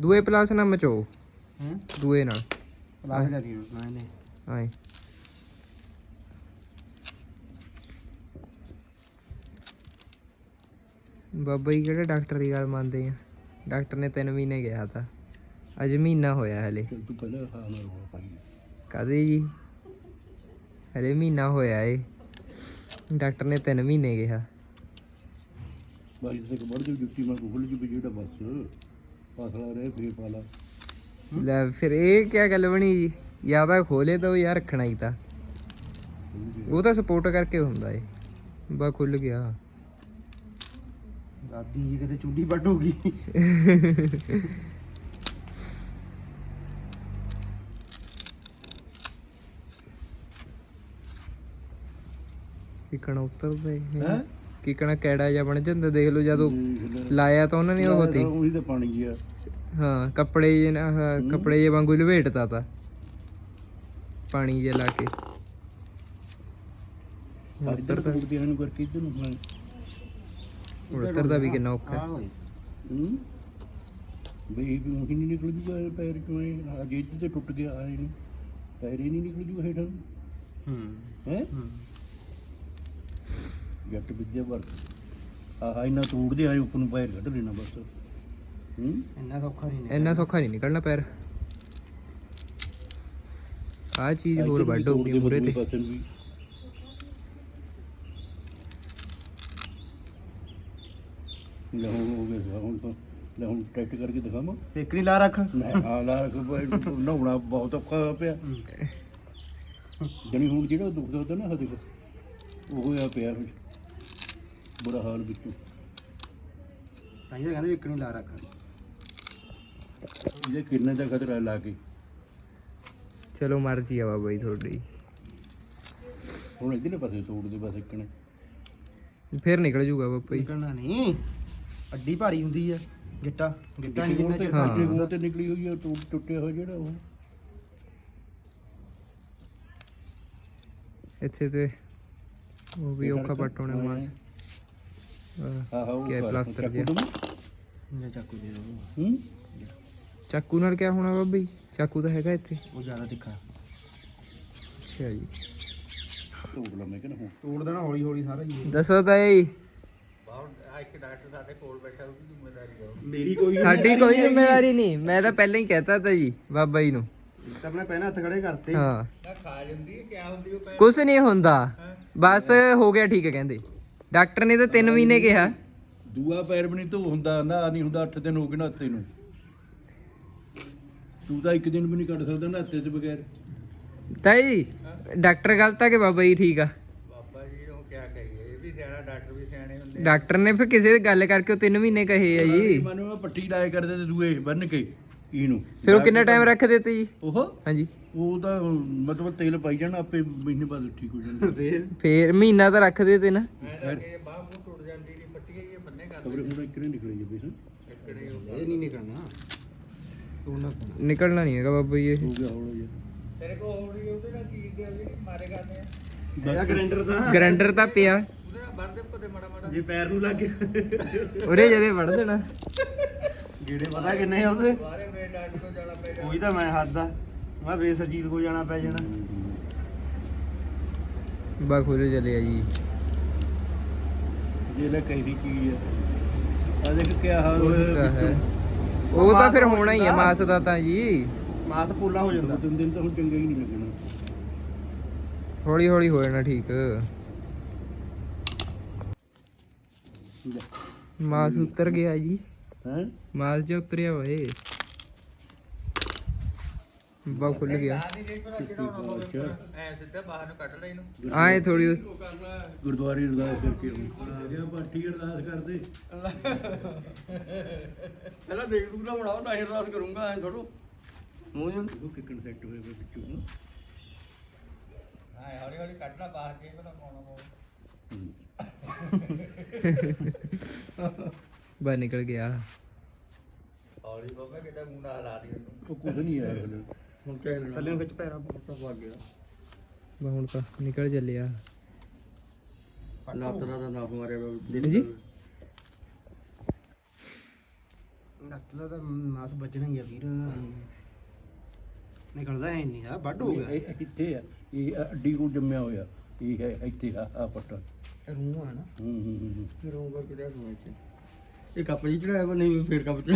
ਦੂਏ ਪਲਾਸ ਨਾਲ ਮਚੋ ਹਾਂ ਦੂਏ ਨਾਲ। ਜਾ ਰਹੀ ਨਾ ਇਹਨੇ ਆਏ। ਬਾਬਾ ਜੀ ਕਿਹੜੇ ਡਾਕਟਰ ਦੀ ਗੱਲ ਮੰਨਦੇ ਆ? ਡਾਕਟਰ ਨੇ 3 ਮਹੀਨੇ ਗਿਆ ਤਾਂ। ਅਜੇ ਮਹੀਨਾ ਹੋਇਆ ਹਲੇ। ਤੂੰ ਪਹਿਲਾਂ ਨਾ ਰੋ ਪਾਈ ਕਦੇ ਜੀ? ਹਲੇ ਮਹੀਨਾ ਹੋਇਆ ਏ। ਡਾਕਟਰ ਨੇ 3 ਮਹੀਨੇ ਕਿਹਾ। ਬਾਈ ਤੇ ਕਬੜ ਦੀ ਜੁੱਤੀ ਮੈਂ ਖੋਲ ਜੂ ਵੀ ਜਿਹੜਾ ਬਸ। ਫਸਲਾ ਰਹੇ ਫੇਰ ਪਾਲਾ ਲੈ ਫਿਰ ਇਹ ਕੀ ਗੱਲ ਬਣੀ ਜੀ? ਜਾਂ ਤਾਂ ਖੋਲੇ ਤਾਂ ਯਾਰ ਰੱਖਣਾ ਹੀ ਤਾਂ। ਉਹ ਤਾਂ ਸਪੋਰਟ ਕਰਕੇ ਹੁੰਦਾ ਏ। ਬਾ ਖੁੱਲ ਗਿਆ। ਦਾਦੀ ਜੀ ਕਿਤੇ ਚੁੱਡੀ ਵੱਢ ਹੋ ਗਈ ਕਿਕਣਾ ਉਤਰਦਾ ਏ? ਹੈ? ਕਿਕਣਾ ਕੈੜਾ ਜਿਹਾ ਬਣ ਜਾਂਦਾ ਦੇਖ ਲਓ ਜਦੋਂ ਲਾਇਆ ਤਾਂ ਉਹਨਾਂ ਨੇ ਉਹ ਤੀ। ਉਹੀ ਤਾਂ ਪਾਣੀ ਗਿਆ। ਹਾਂ ਕੱਪੜੇ ਜੇ ਨਾ ਆਹ ਕੱਪੜੇ ਜੇ ਵਾਂਗੂ ਲਵੇਟਤਾ ਤਾ। ਪਾਣੀ ਜੇ ਲਾ ਕੇ। ਇੱਧਰ ਤਾਂ। ਉੱਡਦੇ ਹਨ ਕਰਕੇ ਇੱਧਰ ਨੂੰ ਹਾਂ ਉਤਰਦਾ ਵੀ ਕਿੰਨਾ ਔਖਾ। ਹੂੰ? ਬਈ ਵੀ ਉਹੀ ਨਹੀਂ ਨਿਕਲ ਜੂਗਾ ਇਹ ਪੈਰ ਕਿਉਂ ਇਹ ਅਜੇ ਇੱਧਰ ਤੇ ਟੁੱਟ ਗਿਆ ਆਏ ਨਹੀਂ ਪੈਰ ਹੀ ਨਹੀਂ ਨਿਕਲ ਜੂਗਾ ਹੇਠਾਂ। ਹੂੰ। ਹੈ? ਜੱਟ ਵਿੱਦਿਆ ਵਰ ਆਹ ਇੰਨਾ ਤੋੜਦੇ ਆਏ ਉੱਪਰ ਨੂੰ ਪੈਰ ਕੱਢ ਲੈਣਾ ਬਸ। ਹੂੰ ਇੰਨਾ ਸੌਖਾ ਨਹੀਂ ਨੇ ਇੰਨਾ ਸੌਖਾ ਨਹੀਂ ਨਿਕਲਣਾ ਪੈਰ। ਆ ਚੀਜ਼ ਹੋਰ ਵੱਡ ਹੋ ਗਈ ਮੂਰੇ ਤੇ। ਪਾਸੇ ਨੂੰ ਵੀ ਲੈ ਹੁਣ ਹੋ ਗਿਆ ਹੁਣ ਤਾਂ ਲੈ ਹੁਣ ਟੈਸਟ ਕਰਕੇ ਦਿਖਾਵਾਂ। ਇੱਕ ਨਹੀਂ ਲਾ ਰੱਖ। ਮੈਂ ਆ ਲਾ ਰੱਖ ਨਹਾਉਣਾ ਬਹੁਤ ਔਖਾ ਹੋਇਆ ਪਿਆ। ਜਣੀ ਹੁਣ ਜਿਹੜਾ ਦੁਖਦਾ ਹੁੰਦਾ ਨਾ ਹਦੇ ਉਹ ਹੋਇਆ ਪਿਆ ਫਿਰ ਬੁਰਾ ਹਾਲ ਵਿੱਚੋਂ। ਤਾਂ ਇਹ ਕਹਿੰਦੇ ਵੀ ਇੱਕ ਨਹੀਂ ਲਾ ਰੱਖ। ਇਹਦੇ ਕਿਰਨੇ ਦਾ ਖਤਰਾ ਲਾ ਕੇ ਚਲੋ ਮਰਜ਼ੀ ਆ ਬਾਬਾ ਜੀ ਤੁਹਾਡੀ ਹੁਣ ਇਧਰਲੇ ਪਾਸੇ ਤੋੜ ਦੇ ਬਸ ਇੱਕਣੇ ਫਿਰ ਨਿਕਲ ਜੂਗਾ ਬਾਬਾ ਜੀ ਨਿਕਲਣਾ ਨਹੀਂ ਅੱਡੀ ਭਾਰੀ ਹੁੰਦੀ ਹੈ ਗਿੱਟਾ ਗਿੱਟਾ ਨਹੀਂ ਜਿੰਨਾ ਚਿਰ ਹਾਂ। ਮੂੰਹ ਤੇ ਨਿਕਲੀ ਹੋਈ ਆ ਟੁੱਟ ਟੁੱਟਿਆ ਹੋਇਆ ਜਿਹੜਾ ਉਹ ਇੱਥੇ ਤੇ ਉਹ ਵੀ ਔਖਾ ਪੱਟ ਹੋਣਾ ਮਾਸ ਆਹ, ਉਹ ਕਰ, ਪਲਾਸਟਰ ਜਿਹਾ। ਜਾਂ ਚਾਕੂ ਦੇ ਦੋ ਹੂੰ ਚਾਕੂ ਨਾਲ ਕਿਆ ਹੋਣਾ ਬਾਬਾ ਜੀ? ਚਾਕੂ ਤਾਂ ਹੈਗਾ ਇੱਥੇ। ਉਹ ਜ਼ਿਆਦਾ ਤਿੱਖਾ। ਅੱਛਾ ਜੀ। ਤੋੜ ਲਾ ਮੈਂ ਕਹਿੰਦਾ ਹੁਣ? ਤੋੜ ਦੇਣਾ ਹੌਲੀ ਹੌਲੀ ਸਾਰਾ ਹੀ ਦੱਸੋ ਤਾਂ ਜੀ ਇੱਕ ਡਾਕਟਰ ਸਾਡੇ ਕੋਲ ਬੈਠਾ ਉਹਦੀ ਜ਼ਿੰਮੇਵਾਰੀ ਲਓ ਮੇਰੀ ਕੋਈ ਸਾਡੀ ਕੋਈ ਜ਼ਿੰਮੇਵਾਰੀ ਨਹੀਂ। ਮੈਂ ਤਾਂ ਪਹਿਲਾਂ ਹੀ ਕਹਿਤਾ ਤਾ ਜੀ ਬਾਬਾ ਜੀ ਨੂੰ। ਤਾਂ ਆਪਣੇ ਪਹਿਲਾਂ ਹੱਥ ਖੜੇ ਕਰਤੇ। ਹਾਂ। ਨਾ ਖਾ ਜਾਂਦੀ ਹੈ ਕਿਆ ਹੁੰਦੀ ਉਹ ਕੁਛ ਨਹੀਂ ਹੁੰਦਾ। ਬਸ ਹੋ ਗਿਆ ਠੀਕ ਕਹਿੰਦੇ। ਡਾਕਟਰ ਨੇ ਤਾਂ 3 ਮਹੀਨੇ ਕਿਹਾ। ਦੂਆ ਪੈਰ ਵੀ ਨਹੀਂ ਧੋ ਹੁੰਦਾ ਨਾ ਨਹੀਂ ਹੁੰਦਾ 8 ਦਿਨ ਹੋ ਗਏ ਨੂੰ। ਤੂੰ ਤਾਂ ਇੱਕ ਦਿਨ ਵੀ ਨਹੀਂ ਕੱਢ ਸਕਦਾ ਨਾਤੇ ਤੋਂ ਬਗੈਰ। ਤਾਈ ਡਾਕਟਰ ਗਲਤ ਆ ਕਿ ਬਾਬਾ ਜੀ ਠੀਕ ਆ? ਬਾਬਾ ਜੀ ਉਹ ਕਿਆ ਕਹੀਏ ਇਹ ਵੀ ਸਿਆਣਾ ਡਾਕਟਰ ਵੀ ਸਿਆਣੇ ਹੁੰਦੇ ਡਾਕਟਰ ਨੇ ਫਿਰ ਕਿਸੇ ਦੀ ਗੱਲ ਕਰਕੇ ਉਹ 3 ਮਹੀਨੇ ਕਹੇ ਆ ਜੀ। ਮੈਨੂੰ ਮੈਂ ਪੱਟੀ ਲਾਇਆ ਕਰਦੇ ਤੇ ਦੂਏ ਬੰਨ ਕੇ ਇਹਨੂੰ ਫਿਰ ਉਹ ਕਿੰਨਾ ਟਾਈਮ ਰੱਖ ਦਿੱਤੇ? ਜੀ ਉਹ? ਹਾਂਜੀ। ਉਹ ਤਾਂ ਮਤਲਬ ਤੇਲ ਪਾਈ ਜਾਣਾ ਆਪੇ ਮਹੀਨੇ ਬਾਅਦ ਠੀਕ ਹੋ ਜਾਣਾ। ਫੇਰ? ਫੇਰ ਮਹੀਨਾ ਤਾਂ ਰੱਖ ਦਿੱਤੇ ਨਾ ਬਾਹ ਮੂੰਹ ਟੁੱਟ ਜਾਂਦੀ ਦੀ ਪੱਟੀ ਗਈ ਬੰਨੇ ਕਰ ਖਬਰ ਹੁਣ ਇੱਕ ਨੇ ਨਿਕਲ ਜਾਵੇ ਹਾਂ ਇਹ ਨਹੀਂ ਨਿਕਲਣਾ। ਤੂੰ ਨਾ ਨਿਕਲਣਾ ਨਹੀਂ ਹੈਗਾ ਬਾਬਾ ਜੀ ਇਹ। ਹੋ ਗਿਆ ਹੌਲਾ ਜਿਹਾ ਤੇਰੇ ਕੋ ਹੋਣੀ ਉਹਦੇ ਨਾਲ ਕੀ ਗੱਲ ਜਿਹੜੀ ਮਾਰੇ ਕਰਨੇ ਆ। ਮੇਰਾ ਗ੍ਰੈਂਡਰ ਤਾਂ। ਗਰੈਂਡਰ ਤਾਂ ਪਿਆ। ਉਹਦੇ ਨਾਲ ਵੜਦੇ ਪਤੇ ਮਾੜਾ ਮਾੜਾ। ਜੇ ਪੈਰ ਨੂੰ ਲੱਗ ਗਿਆ। ਉਹਦੇ ਜਦੇ ਵੜ ਦੇਣਾ। ਗੇੜੇ ਪਤਾ ਕਿੰਨੇ ਆ ਉਹਦੇ? ਬਾਰੇ ਵੇ ਡਾਕਟਰ ਕੋਲ ਜਾਣਾ ਪੈ ਉਹੀ ਤਾਂ ਮੈਂ ਹੱਦ ਆ। ਮੈਂ ਬੇਸਜੀਤ ਕੋ ਜਾਣਾ ਪੈ ਜਾਣਾ। ਬਾ ਖੋਲੇ ਚਲੇ ਆ ਜੀ। ਜੇ ਲੈ ਕਹੀ ਚੀਜ਼ ਆ। ਆ ਦੇਖ ਕਿਆ ਹਾਲ ਹੋਇਆ ਹੈ। ਉਹ ਤਾਂ ਫਿਰ ਹੋਣਾ ਹੀ ਆ ਮਾਸ ਦਾ ਤਾਂ ਜੀ। ਮਾਸ ਪੂਲਾ ਹੋ ਜਾਂਦਾ। ਤਿੰਨ ਦਿਨ ਤਾਂ ਹੁਣ ਚੰਗਾ ਹੀ ਨਹੀਂ ਲੱਗਣਾ। ਹੌਲੀ ਹੌਲੀ ਹੋ ਜਾਣਾ ਠੀਕ। ਮਾਸ ਉਤਰ ਗਿਆ ਜੀ। ਹੈ? ਮਾਸ ਜੇ ਉਤਰਿਆ ਹੋਏ ਬਾ ਖੁੱਲ ਗਿਆ। ਐ ਸਿੱਧਾ ਬਾਹਰ ਨੂੰ ਕੱਢ ਲੈ ਇਹਨੂੰ। ਆਏ ਥੋੜੀ ਗੁਰਦੁਆਰੇ ਅਰਦਾਸ ਕਰਕੇ ਆ ਗਿਆ ਪਾਠੀ ਅਰਦਾਸ ਕਰਦੇ। ਪਹਿਲਾਂ ਦੇਖ ਨਾ ਬਣਾਓ ਤਾਂ ਅਰਦਾਸ ਕਰੂੰਗਾ ਐ ਥੋੜੋ ਮੂੰਹ ਨੂੰ ਉਹ ਕਿੱਕਣ ਸੈੱਟ ਹੋਏ ਹੋਏ ਵਿੱਚੋਂ। ਨਾ ਹਾਂ ਹੌਲੀ ਹੌਲੀ ਕੱਢਣਾ ਬਾਹਰ ਕੇ ਪਤਾ ਪਾਉਣਾ ਪਊ। ਬਾ ਨਿਕਲ ਗਿਆ। ਹੌਲੀ ਬੱਬੇ ਕਿਤੇ ਮੂੰਹ ਨਾਲ ਹਿਲਾ ਦੀ ਉਹ ਕੁਝ ਨਹੀਂ ਆਇਆ ਹਲੇ। ਹੁਣ ਕਹਿ ਲੈਣਾ ਥੱਲੇ ਵਿੱਚ ਪੈਰਾਂ ਤਾਂ ਵਗ ਗਿਆ ਬਾ ਹੁਣ ਤਾਂ ਨਿਕਲ ਚੱਲਿਆ ਲੱਤ ਦਾ ਤਾਂ ਨਾਸ ਮਾਰਿਆ ਪਿਆ ਜੀ ਨੱਤ ਦਾ। ਤਾਂ ਮਾਸ ਵੱਜਣਾ ਹੀ ਆ ਵੀਰ। ਨਿਕਲਦਾ ਹੈ ਨਹੀਂ ਆ ਵੱਡ ਹੋ ਗਿਆ। ਕਿੱਥੇ ਆ? ਇਹ ਅੱਡੀ ਕੋ ਜੰਮਿਆ ਹੋਇਆ। ਇਹ ਹੈ ਇੱਥੇ ਆ ਆ ਪੱਟਾ। ਰੂਹ ਆ ਨਾ। ਹੂੰ ਹੂੰ ਹੂੰ, ਹੂੰ। ਫਿਰ ਉਹ ਕਰਕੇ ਰਿਹਾ ਸੁਣਾ ਸੀ। ਇਹ ਕੱਪ ਜੀ ਚੜਾਇਆ ਵਾ ਨਹੀਂ ਫੇਰ ਕੱਪ ਚ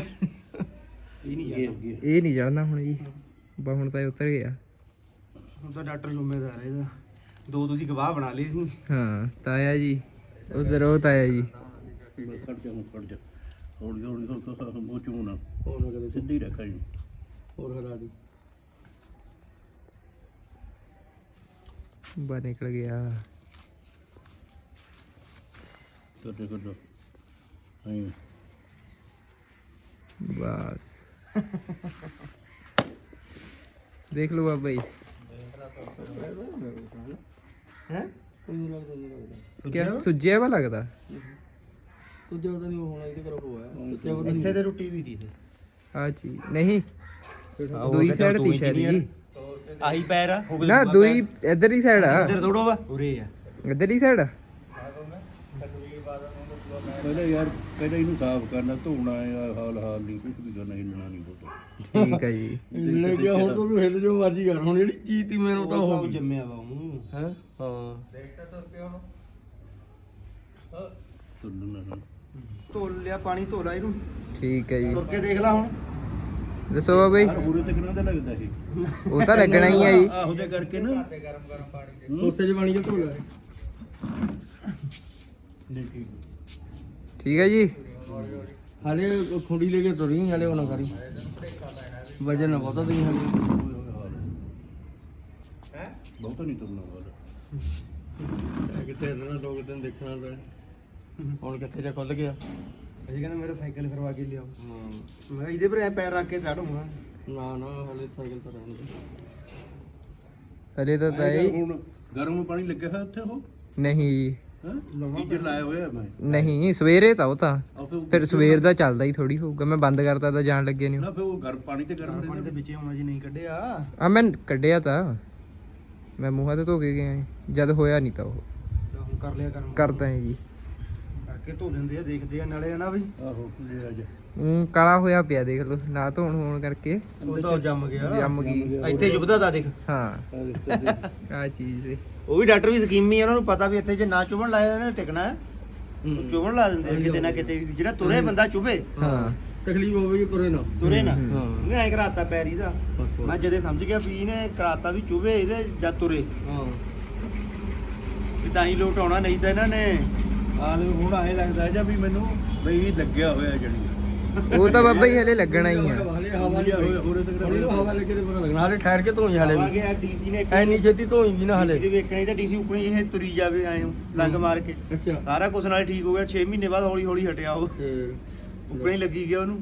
ਇਹ ਨਹੀਂ ਜਾਂਦਾ ਇਹ ਨਹੀਂ ਚੜਨਾ ਹੁਣ ਜੀ। ਬਾ ਹੁਣ ਤਾਂ ਉਤਰ ਗਿਆ। ਹੁਣ ਤਾਂ ਡਾਕਟਰ ਜ਼ਿੰਮੇਦਾਰ ਹੈ ਇਹਦਾ। ਦੋ ਤੁਸੀਂ ਗਵਾਹ ਬਣਾ ਲਏ ਸੀ। ਹਾਂ ਤਾਇਆ ਜੀ ਉਧਰ ਉਹ ਤਾਇਆ ਜੀ। ਮੈਂ ਖੜ ਜਾ ਹੁਣ ਖੜ ਜਾ। ਹੌਲੀ ਹੌਲੀ ਹੋ ਕੇ ਮੂੰਹ ਚੋਂ ਨਾ। ਹੋਰ ਨਾ ਕਦੇ ਸਿੱਧੀ ਰੱਖਾਂ ਜੀ ਹੋਰ ਹਰਾ ਦੀ। ਬਾ ਨਿਕਲ ਗਿਆ। ਹਾਂ ਬਸ। ਦੇਖ ਲਓ ਬਾਬਾ ਜੀ। ਹੈ? ਕਿਆ? ਸੁੱਜਿਆ? ਵਾ ਲੱਗਦਾ। ਸੁੱਜਿਆ ਪਤਾ ਨਹੀਂ ਹੋਣਾ ਇਹਦੇ ਕਰੋ ਹੋਇਆ। ਸੁੱਜਿਆ ਪਤਾ ਇੱਥੇ ਤੇ ਰੋਟੀ ਵੀ ਦੀ ਤੇ ਆ ਚੀਜ਼ ਨਹੀਂ। ਦੂਈ ਸਾਈਡ ਦੀ ਸ਼ਾਇਦ ਜੀ। ਆਹੀ ਪੈਰ ਆ ਨਾ ਦੂਈ ਇੱਧਰ ਹੀ ਸਾਈਡ ਆ। ਇੱਧਰ ਥੋੜੋ ਵਾ। ਉਰੇ ਆ। ਇੱਧਰ ਹੀ ਸਾਈਡ ਆ। ਪਹਿਲਾਂ ਯਾਰ ਪਹਿਲਾਂ ਇਹਨੂੰ ਸਾਫ਼ ਕਰਨਾ ਧੋਣਾ ਆ ਹਾਲ ਹਾਲ ਨਹੀਂ ਕੁਝ ਵੀ ਕਰਨਾ ਹਿੱਲਣਾ ਨਹੀਂ ਬੋਤੋ ਠੀਕ ਆ ਜੀ। ਲੈ ਗਿਆ ਹੁਣ ਤੂੰ ਹਿੱਲ ਜੋ ਮਰਜ਼ੀ ਕਰ। ਹੁਣ ਜਿਹੜੀ ਚੀਜ਼ ਤੀ ਮੈਨੂੰ ਤਾਂ ਉਹ ਹੋ ਤਾਂ ਗਈ। ਜੰਮਿਆ ਵਾ ਉਹ ਹੈ? ਹਾਂ। ਦੇਖਤਾ ਤੁਰ ਪਿਆ ਹੁਣ ਤੁਰਨਾ ਨਾ। ਧੋ ਲਿਆ ਪਾਣੀ ਧੋ ਲਾ ਇਹਨੂੰ। ਠੀਕ ਹੈ ਜੀ। ਤੁਰ ਕੇ ਦੇਖ ਲੈ ਹੁਣ। ਦੱਸੋ ਬਾਬਾ ਜੀ। ਤੇ ਲੱਗਦਾ ਉਹ ਤਾਂ ਲੱਗਣਾ ਹੀ ਆ ਜੀ। ਆਹੋ ਦੇ ਕਰਕੇ ਨਾ। ਗਰਮ ਗਰਮ ਪਾਣੀ ਦੇ। ਉਸੇ ਚ ਪਾਣੀ ਚ ਧੋ ਲੈ ਨਹੀਂ ਠੀਕ। ਠੀਕ ਹੈ ਜੀ। ਹਾਲੇ ਖੁੰਡੀ ਲੈ ਕੇ ਤੁਰੀ ਹਾਲੇ ਉਹ ਨਾ ਕਰੀ। ਵਜਨ ਨਾ ਬਹੁਤਾ ਦੀ ਹਾਲੇ। ਹੈ? ਬਹੁਤਾ ਨਹੀਂ ਤੁਰਨਾ ਇਹ ਕਿਤੇ ਰਹਿਣਾ ਦੋ ਕੁ ਦਿਨ ਦੇਖਣਾ ਤਾਂ। ਹੁਣ ਕਿੱਥੇ ਜਾ ਖੁੱਲ ਗਿਆ? ਅਜੇ ਕਹਿੰਦਾ ਮੇਰਾ ਸਾਈਕਲ ਸਰਵਾ ਕੇ ਲਿਆਓ। ਹਾਂ। ਮੈਂ ਇਹਦੇ ਪਰ ਐ ਪੈਰ ਰੱਖ ਕੇ ਚੜੂਗਾ ਨਾ ਨਾ ਹਾਲੇ ਸਾਈਕਲ ਤਾਂ ਰਹਿਣ ਦੇ ਹਲੇ ਤਾਂ ਹੁਣ। ਗਰਮ ਪਾਣੀ ਲੱਗਿਆ ਹੋਇਆ ਉੱਥੇ ਉਹ? ਨਹੀਂ ਜੀ। ਹਾਂ ਹੀਟਰ ਲਾਇਆ ਹੋਇਆ ਮੈਂ। ਨਹੀਂ ਸਵੇਰੇ ਤਾਂ ਉਹ ਤਾਂ। ਆ ਫਿਰ ਫਿਰ ਸਵੇਰ ਦਾ ਚੱਲਦਾ ਹੀ ਥੋੜੀ ਹੋਊਗਾ। ਮੈਂ ਬੰਦ ਕਰਤਾ ਤਾਂ ਜਾਣ ਲੱਗੇ ਨਹੀਂ ਨਾ ਫਿਰ ਉਹ ਗਰਮ ਪਾਣੀ ਤੇ ਗਰਮ ਪਾਣੀ ਦੇ ਵਿੱਚੇ ਹੋਣਾ ਜੀ ਨਹੀਂ ਕੱਢਿਆ। ਆ ਮੈਂ ਕੱਢਿਆ ਤਾਂ। ਮੈਂ ਮੂੰਹਾਂ ਤੇ ਧੋ ਕੇ ਗਿਆ ਸੀ। ਜਦ ਹੋਇਆ ਨਹੀਂ ਤਾਂ ਉਹ। ਹੁਣ ਕਰ ਲਿਆ ਕਰਮ। ਕਰਦਾ ਹੈ ਜੀ। ਕਰਕੇ ਧੋ ਦਿੰਦੇ ਆ ਦੇਖਦੇ ਆ ਨਾਲੇ ਹਨਾ ਬਈ ਆਹੋ ਲੈ ਆ ਜਾ ਉਹ ਕਾਲਾ ਹੋਇਆ ਪਿਆ ਦੇਖ ਲਓ ਨਾ ਧੋਣ ਹੋਣ ਕਰਕੇ। ਉਹ ਤਾਂ ਜੰਮ ਗਿਆ। ਜੰਮ ਗਈ। ਇੱਥੇ ਜੁਬਦਾ ਦਾ ਦੇਖ। ਹਾਂ। ਆ ਚੀਜ਼ ਦੇ ਉਹ ਵੀ ਡਾਕਟਰ ਵੀ ਸਕੀਮੀ ਆ ਉਹਨਾਂ ਨੂੰ ਪਤਾ ਵੀ ਇੱਥੇ ਜੇ ਨਾ ਚੁਭਣ ਲਾਇਆ ਇਹਨਾਂ ਨੇ ਟਿਕਣਾ। ਚੁਭਣ ਲਾ ਦਿੰਦੇ ਕਿਤੇ ਨਾ ਕਿਤੇ। ਜਿਹੜਾ ਤੁਰੇ ਬੰਦਾ ਚੁਭੇ ਹਾਂ। ਤਕਲੀਫ ਹੋਵੇ ਜੇ ਤੁਰੇ ਨਾ। ਤੁਰੇ ਨਾ। ਉਹਨੇ ਐ ਕਰਾਤਾ ਪੈਰ ਇਹਦਾ ਮੈਂ ਜਦੇ ਸਮਝ ਗਿਆ ਵੀ ਇਹਨੇ ਕਰਾਤਾ ਵੀ ਚੁਭੇ ਇਹਦੇ ਜਾਂ ਤੁਰੇ। ਹਾਂ। ਤਾਂ ਹੀ ਲੋਟ ਆਉਣਾ ਨਹੀਂ ਤਾਂ ਇਹਨਾਂ ਨੇ। ਆ ਲੈ ਹੁਣ ਆਏ ਲੱਗਦਾ ਜਾਂ ਵੀ ਮੈਨੂੰ ਬਈ ਲੱਗਿਆ ਹੋਇਆ ਜਣੀ *laughs* ਉਹ ਤਾਂ ਬਾਬਾ ਹੀ ਹਲੇ ਲੱਗਣਾ ਹੀ ਆ। ਹਲੇ ਹਵਾ ਨਹੀਂ ਲੱਗੇ ਤੇ ਪਤਾ ਲੱਗਣਾ ਹਲੇ ਠਹਿਰ ਕੇ ਧੋਈ ਆ ਹਲੇ ਗਿਆ ਡੀਸੀ ਨੇ ਐਨੀ ਛੇਤੀ ਧੋਈ ਵੀ ਨਾ ਹਲੇ। ਡੀਸੀ ਦੇ ਵੇਖਣੀ ਤਾਂ ਡੀਸੀ ਉਪਣੀ ਇਹ ਤੁਰੀ ਜਾਵੇ ਆਏ ਲੰਗ ਮਾਰ ਕੇ ਅੱਛਾ। ਸਾਰਾ ਕੁਝ ਨਾਲ ਠੀਕ ਹੋ ਗਿਆ 6 ਮਹੀਨੇ ਬਾਅਦ ਹੌਲੀ ਹੌਲੀ ਹਟਿਆ ਉਹ ਉਪਣੀ ਲੱਗੀ ਗਿਆ ਉਹਨੂੰ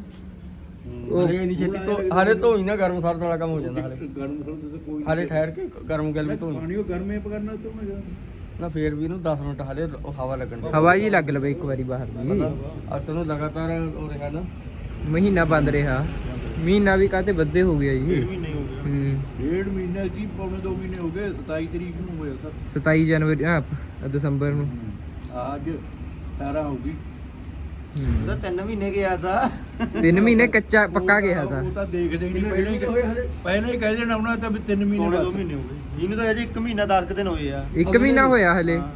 ਹਲੇ ਛੇਤੀ ਧੋਈ ਨਾ ਗਰਮ ਸਰਦ ਵਾਲਾ ਕੰਮ ਹੋ ਜਾਂਦਾ ਹਲੇ। ਗਰਮ ਸਰਦ ਤੇ ਕੋਈ ਹਲੇ ਠਹਿਰ ਕੇ ਗਰਮ ਗੱਲ ਵੀ ਧੋਈ। ਪਾਣੀ ਉਹ ਗਰਮੇ ਪਕੜਨਾ ਤੋਂ ਨਾ ਨਾ ਫੇਰ ਵੀ ਇਹਨੂੰ 10 ਮਿੰਟ ਹਲੇ ਉਹ ਹਵਾ ਲੱਗਣ ਦੇ ਹਵਾ ਜੀ ਲੱਗ ਲਵੇ ਇੱਕ ਵਾਰੀ ਬਾਹਰ ਦੀ। ਅਸਲ ਨੂੰ ਲਗਾਤਾਰ ਹੋ ਰਿਹਾ ਨਾ। ਮਹੀਨਾ ਬੰਦ ਰਿਹਾ। ਮਹੀਨਾ ਵੀ ਕਾਤੇ ਵੱਧੇ ਹੋ ਗਿਆ ਜੀ। ਮਹੀਨੇ ਹੋ ਗਿਆ। ਹੂੰ। ਡੇਢ ਮਹੀਨਾ ਕੀ ਪੌਣੇ 2 ਮਹੀਨੇ ਹੋ ਗਏ 27 ਤਰੀਕ ਨੂੰ ਹੋਇਆ ਸਰ 27 ਜਨਵਰੀ ਆ ਦਸੰਬਰ ਨੂੰ। ਅੱਜ 18 ਹੋ ਗਈ। ਹੂੰ। ਉਹਦਾ 3 ਮਹੀਨੇ ਗਿਆ ਤਾਂ। ਤਿੰਨ ਮਹੀਨੇ ਕੱਚਾ ਪੱਕਾ ਗਿਆ ਤਾਂ। ਉਹ ਤਾਂ ਦੇਖਦੇ ਹੀ ਨਹੀਂ ਪਹਿਲਾਂ ਹੀ ਹੋਏ ਹਲੇ ਪਹਿਲਾਂ ਹੀ ਕਹਿ ਦੇਣਾ ਉਹਨਾਂ ਤਾਂ ਵੀ 3 ਮਹੀਨੇ ਪੌਣੇ 2 ਬਾਅਦ। ਮਹੀਨੇ ਹੋ ਗਏ। ਇਹਨੂੰ ਤਾਂ ਅਜੇ 1 ਮਹੀਨਾ 10 ਦਿਨ ਹੋਏ ਆ। ਇੱਕ ਮਹੀਨਾ ਹੋਇਆ ਹਲੇ। ਹਾਂ।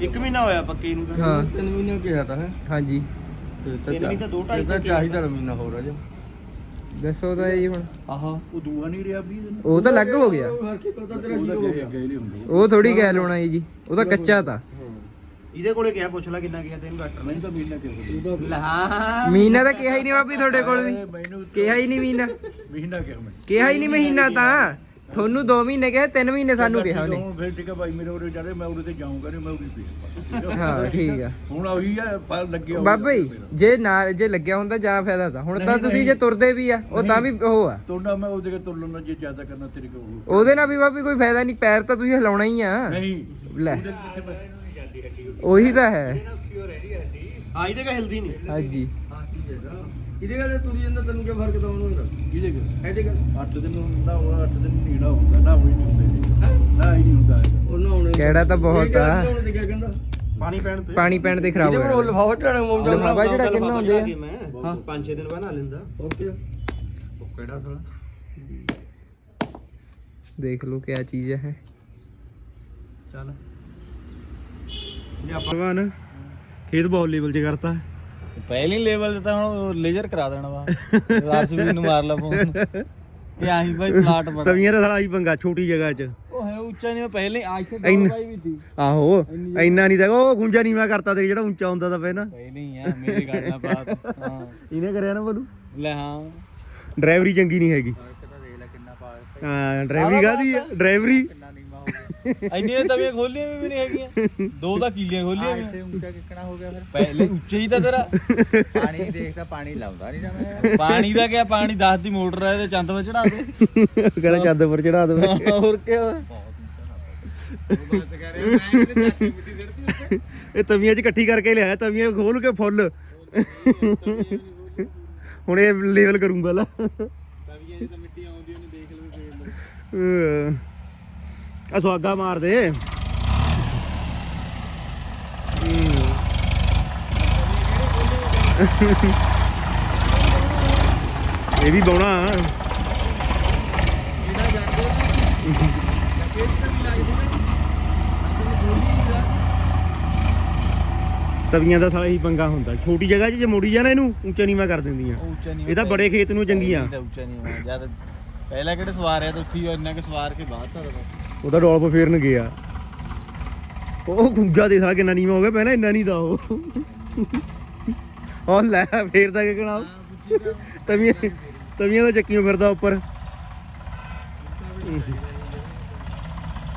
ਇੱਕ ਮਹੀਨਾ ਹੋਇਆ ਪੱਕੇ ਨੂੰ ਤਾਂ। ਹਾਂ। ਤਿੰਨ ਮਹੀਨੇ ਕਿਹਾ ਤਾਂ ਹੈ? ਹਾਂਜੀ। ਤੇ ਤਿੰਨ ਨਹੀਂ ਤਾਂ ਦੋ ਢਾਈ ਇਹ ਤਾਂ ਚਾਹੀਦਾ ਮਹੀਨਾ ਹੋਰ ਅਜੇ ਦੱਸੋ ਤਾਂ ਜੀ ਹੁਣ। ਆਹਾ। ਉਹ ਦੂਆ ਨਹੀਂ ਰਿਹਾ 20 ਦਿਨ। ਉਹ ਤਾਂ ਲੱਗ ਹੋ ਗਿਆ। ਹਰ ਕੀ ਪਤਾ ਤੇਰਾ ਉਹਦਾ ਕੀ ਹੋ ਗਿਆ। ਗਏ ਨਹੀਂ ਹੁੰਦੇ। ਉਹ ਥੋੜੀ ਗੈਲ ਹੋਣਾ ਜੀ। ਉਹ ਤਾਂ ਕੱਚਾ ਤਾਂ। ਇਹਦੇ ਕੋਲੇ ਕਿਹਾ ਪੁੱਛ ਲੈ ਕਿੰਨਾ ਗਿਆ ਤੈਨੂੰ ਡਾਕਟਰ ਨੇ ਨਹੀਂ ਤਾਂ ਮਹੀਨਾ ਕਿਉਂ ਲਾ। ਮਹੀਨਾ ਤਾਂ ਕਿਹਾ ਹੀ ਨਹੀਂ ਬਾਬੀ ਤੁਹਾਡੇ ਕੋਲ ਵੀ। ਮੈਨੂੰ ਕਿਹਾ ਹੀ ਨਹੀਂ ਮਹੀਨਾ। ਮਹੀਨਾ ਕਿਹਾ ਮੈਂ ਕਿਹਾ ਹੀ ਨਹੀਂ ਮਹੀਨਾ ਤਾਂ। ਤੁਹਾਨੂੰ 2 ਮਹੀਨੇ ਕਹੇ 3 ਮਹੀਨੇ ਸਾਨੂੰ ਕਿਹਾ ਉਹਨੇ। ਫਿਰ ਠੀਕ ਹੈ ਭਾਈ ਮੇਰੇ ਉਰੇ ਚੜੇ ਮੈਂ ਉਰੇ ਤੇ ਜਾਊਂਗਾ ਨਹੀਂ ਮੈਂ ਉਰੇ ਪੀਸ ਹਾਂ ਠੀਕ ਆ। ਹੁਣ ਉਹੀ ਆ ਲੱਗਿਆ ਬਾਬਾ ਜੀ ਜੇ ਨਾ ਜੇ ਲੱਗਿਆ ਹੁੰਦਾ ਜਾਂ ਫਾਇਦਾ ਤਾਂ। ਹੁਣ ਤਾਂ ਤੁਸੀਂ ਜੇ ਤੁਰਦੇ ਵੀ ਆ ਉਹ ਤਾਂ ਵੀ ਉਹ ਆ। ਤੋੜਾ ਮੈਂ ਉਹਦੇ ਕੇ ਤੁਰਨ ਨਾਲ ਜੇ ਜ਼ਿਆਦਾ ਕਰਨਾ ਤੇਰੇ ਕੋਲ ਉਹਦੇ ਨਾਲ ਵੀ ਬਾਬੀ ਕੋਈ ਫਾਇਦਾ ਨਹੀਂ ਪੈਰ ਤਾਂ ਤੁਸੀਂ ਹਿਲਾਉਣਾ ਹੀ ਆ। ਨਹੀਂ। ਲੈ। ਉਹਦੇ ਕਿੱਥੇ ਪੈ- ਉਹੀ ਤਾਂ ਹੈ। ਹਾਂ ਇਹਦੇ ਕਾ ਹਿਲਦੀ ਨਹੀਂ। ਹਾਂਜੀ। ਇਹਦੇ ਗੱਲ ਤੁਰੀ ਜਾਂਦਾ ਤੈਨੂੰ ਕੀ ਫ਼ਰਕ ਤਾਂ ਉਹਨੂੰ ਕਿਹਦੇ ਕੋਲ ਇਹਦੇ ਗੱਲ 8 ਦਿਨ ਹੁੰਦਾ ਉਹ 8 ਦਿਨ ਨੀੜਾ ਹੁੰਦਾ ਨਾ ਹੋਈ ਨਹੀਂ ਹੁੰਦਾ ਨਾ ਹੀ ਨਹੀਂ ਹੁੰਦਾ ਹੁਣ ਕਿਹੜਾ ਤਾਂ ਬਹੁਤ ਆ। ਪਾਣੀ ਪੈਣ ਤੇ। ਪਾਣੀ ਪੈਣ ਤੇ ਖਰਾਬ ਇਹਦੇ ਕੋਲ ਹੋਇਆ ਲਫਾਫਾ ਚੜਾਣਾ ਮੋਮ ਜਾ ਲਿਫਾਫਾ ਜਿਹੜਾ ਕਿੰਨਾ ਹੁੰਦੇ ਆ? ਮੈਂ। ਹਾਂ। 5-6 ਦਿਨ ਬਾਅਦ ਨਾ ਲੈਂਦਾ ਓਕੇ ਉਹ ਕਿਹੜਾ ਸਾਲਾ? ਦੇਖ ਲਓ ਕਿਆ ਚੀਜ਼ ਹੈ। ਚੱਲ। ਜੇ ਆਪਾਂ ਨਾ ਖੇਤ ਬਹੁਤ ਲੈਵਲ 'ਚ ਕਰਤਾ। ਪਹਿਲੀ ਲੈਵਲ ਤੇ ਤਾਂ ਹੁਣ ਲੇਜ਼ਰ ਕਰਾ ਦੇਣਾ ਵਾ। ਰਾਸਵੀਰ ਨੂੰ ਮਾਰ ਲਾ ਫੋਨ ਇਹ ਆਹੀ ਬਾਈ ਪਲਾਟ ਬੜਾ ਤਵੀਆਂ ਦਾ ਸਾਲਾ ਆਈ ਪੰਗਾ ਛੋਟੀ ਜਗ੍ਹਾ 'ਚ। ਉਹ ਹੈ ਉੱਚਾ ਨਹੀਂ ਪਹਿਲੇ ਆ ਇੱਥੇ ਇੰਨਾ- ਦੋ ਬਾਈ ਵੀ ਸੀ। ਆਹੋ ਇੰਨਾ ਨਹੀਂ ਤਾਂ ਉਹ ਗੁੰਜਾ ਨੀਵਾ ਕਰਤਾ ਤੇ ਜਿਹੜਾ ਉੱਚਾ ਹੁੰਦਾ ਤਾਂ ਪਹਿਲਾਂ ਪਹਿਲੇ ਹੀ ਆ ਮੇਰੀ ਗੱਲ ਨਾਲ ਬਾਤ। ਹਾਂ। ਇਹਨੇ ਕਰਿਆ ਨਾ ਬੋਲੂ ਲੈ ਹਾਂ। ਡਰਾਈਵਰੀ ਚੰਗੀ ਨਹੀਂ ਹੈਗੀ। ਹਾਂ। ਡਰਾਈਵਰੀ ਕਾਦੀ ਆ। ਡਰਾਈਵਰੀ ਇੰਨੀਆਂ ਤਵੀਆਂ ਖੋਲੀਆਂ ਵੀ ਨਹੀਂ ਹੈਗੀਆਂ। ਦੋ ਤਾਂ ਕੀਲੀਆਂ ਖੋਲੀਆਂ ਵੀ ਉੱਚਾ ਕਿੱਕਣਾ ਹੋ ਗਿਆ ਫਿਰ। ਪਹਿਲੇ ਉੱਚੇ ਹੀ ਤਾਂ ਤੇਰਾ। ਪਾਣੀ ਦੇਖਦਾ ਪਾਣੀ ਲਾਉਂਦਾ ਨਹੀਂ ਮੈਂ। ਪਾਣੀ ਦਾ ਕਿਆ? ਪਾਣੀ 10 ਦੀ ਮੋਟਰ ਹੈ ਤੇ ਚੰਦ ਵਿੱਚ ਚੜਾ ਦੇ। ਕਹਿੰਦਾ ਚੱਦ ਪਰ ਚੜਾ ਦੇ। ਹੋਰ ਕਿਆ ਇਹ ਤਵੀਆਂ 'ਚ ਇਕੱਠੀ ਕਰਕੇ ਲਿਆਇਆ ਤਵੀਆਂ ਖੋਲ ਕੇ ਫੁੱਲ। ਹੁਣ ਇਹ ਲੈਵਲ ਕਰੂੰਗਾ ਲਾ। ਅਹ, ਆ ਸੁਆਗਾ ਮਾਰ ਦੇ। ਇਹ ਵੀ ਬੌਣਾ। ਤਵੀਆਂ ਦਾ ਸਾਲਾ ਹੀ ਪੰਗਾ ਹੁੰਦਾ। ਛੋਟੀ ਜਗ੍ਹਾ 'ਚ ਜੇ ਮੋੜੀ ਜਾਣਾ ਇਹਨੂੰ ਉੱਚਾ ਨੀਵਾ ਕਰ ਦਿੰਦੀਆਂ। ਉੱਚਾ ਇਹ ਤਾਂ ਬੜੇ ਖੇਤ ਨੂੰ ਚੰਗੀਆਂ ਉੱਚਾ ਜਦ ਪਹਿਲਾਂ ਕਿਹੜੇ ਸਵਾਰਿਆ ਤਾਂ ਉੱਥੇ ਹੀ ਇੰਨਾ ਕਿ ਸਵਾਰ ਕੇ ਬਾਅਦ ਤਾਂ ਉਹਦਾ ਡੋਲਪ ਫੇਰਨ ਗਿਆ। ਉਹ ਗੁੰਜਾ ਦੇ ਸਾਲਾ ਕਿੰਨਾ ਨੀਵਾ ਹੋ ਗਿਆ, ਪਹਿਲਾਂ ਇੰਨਾ ਨਹੀਂ ਦਾ ਉਹ। ਉਹ ਲੈ, ਫੇਰਦਾ ਕਿ ਕਣਾ ਤਵੀਆਂ ਤਵੀਆਂ ਦਾ ਚੱਕੀਆਂ ਫਿਰਦਾ ਉੱਪਰ।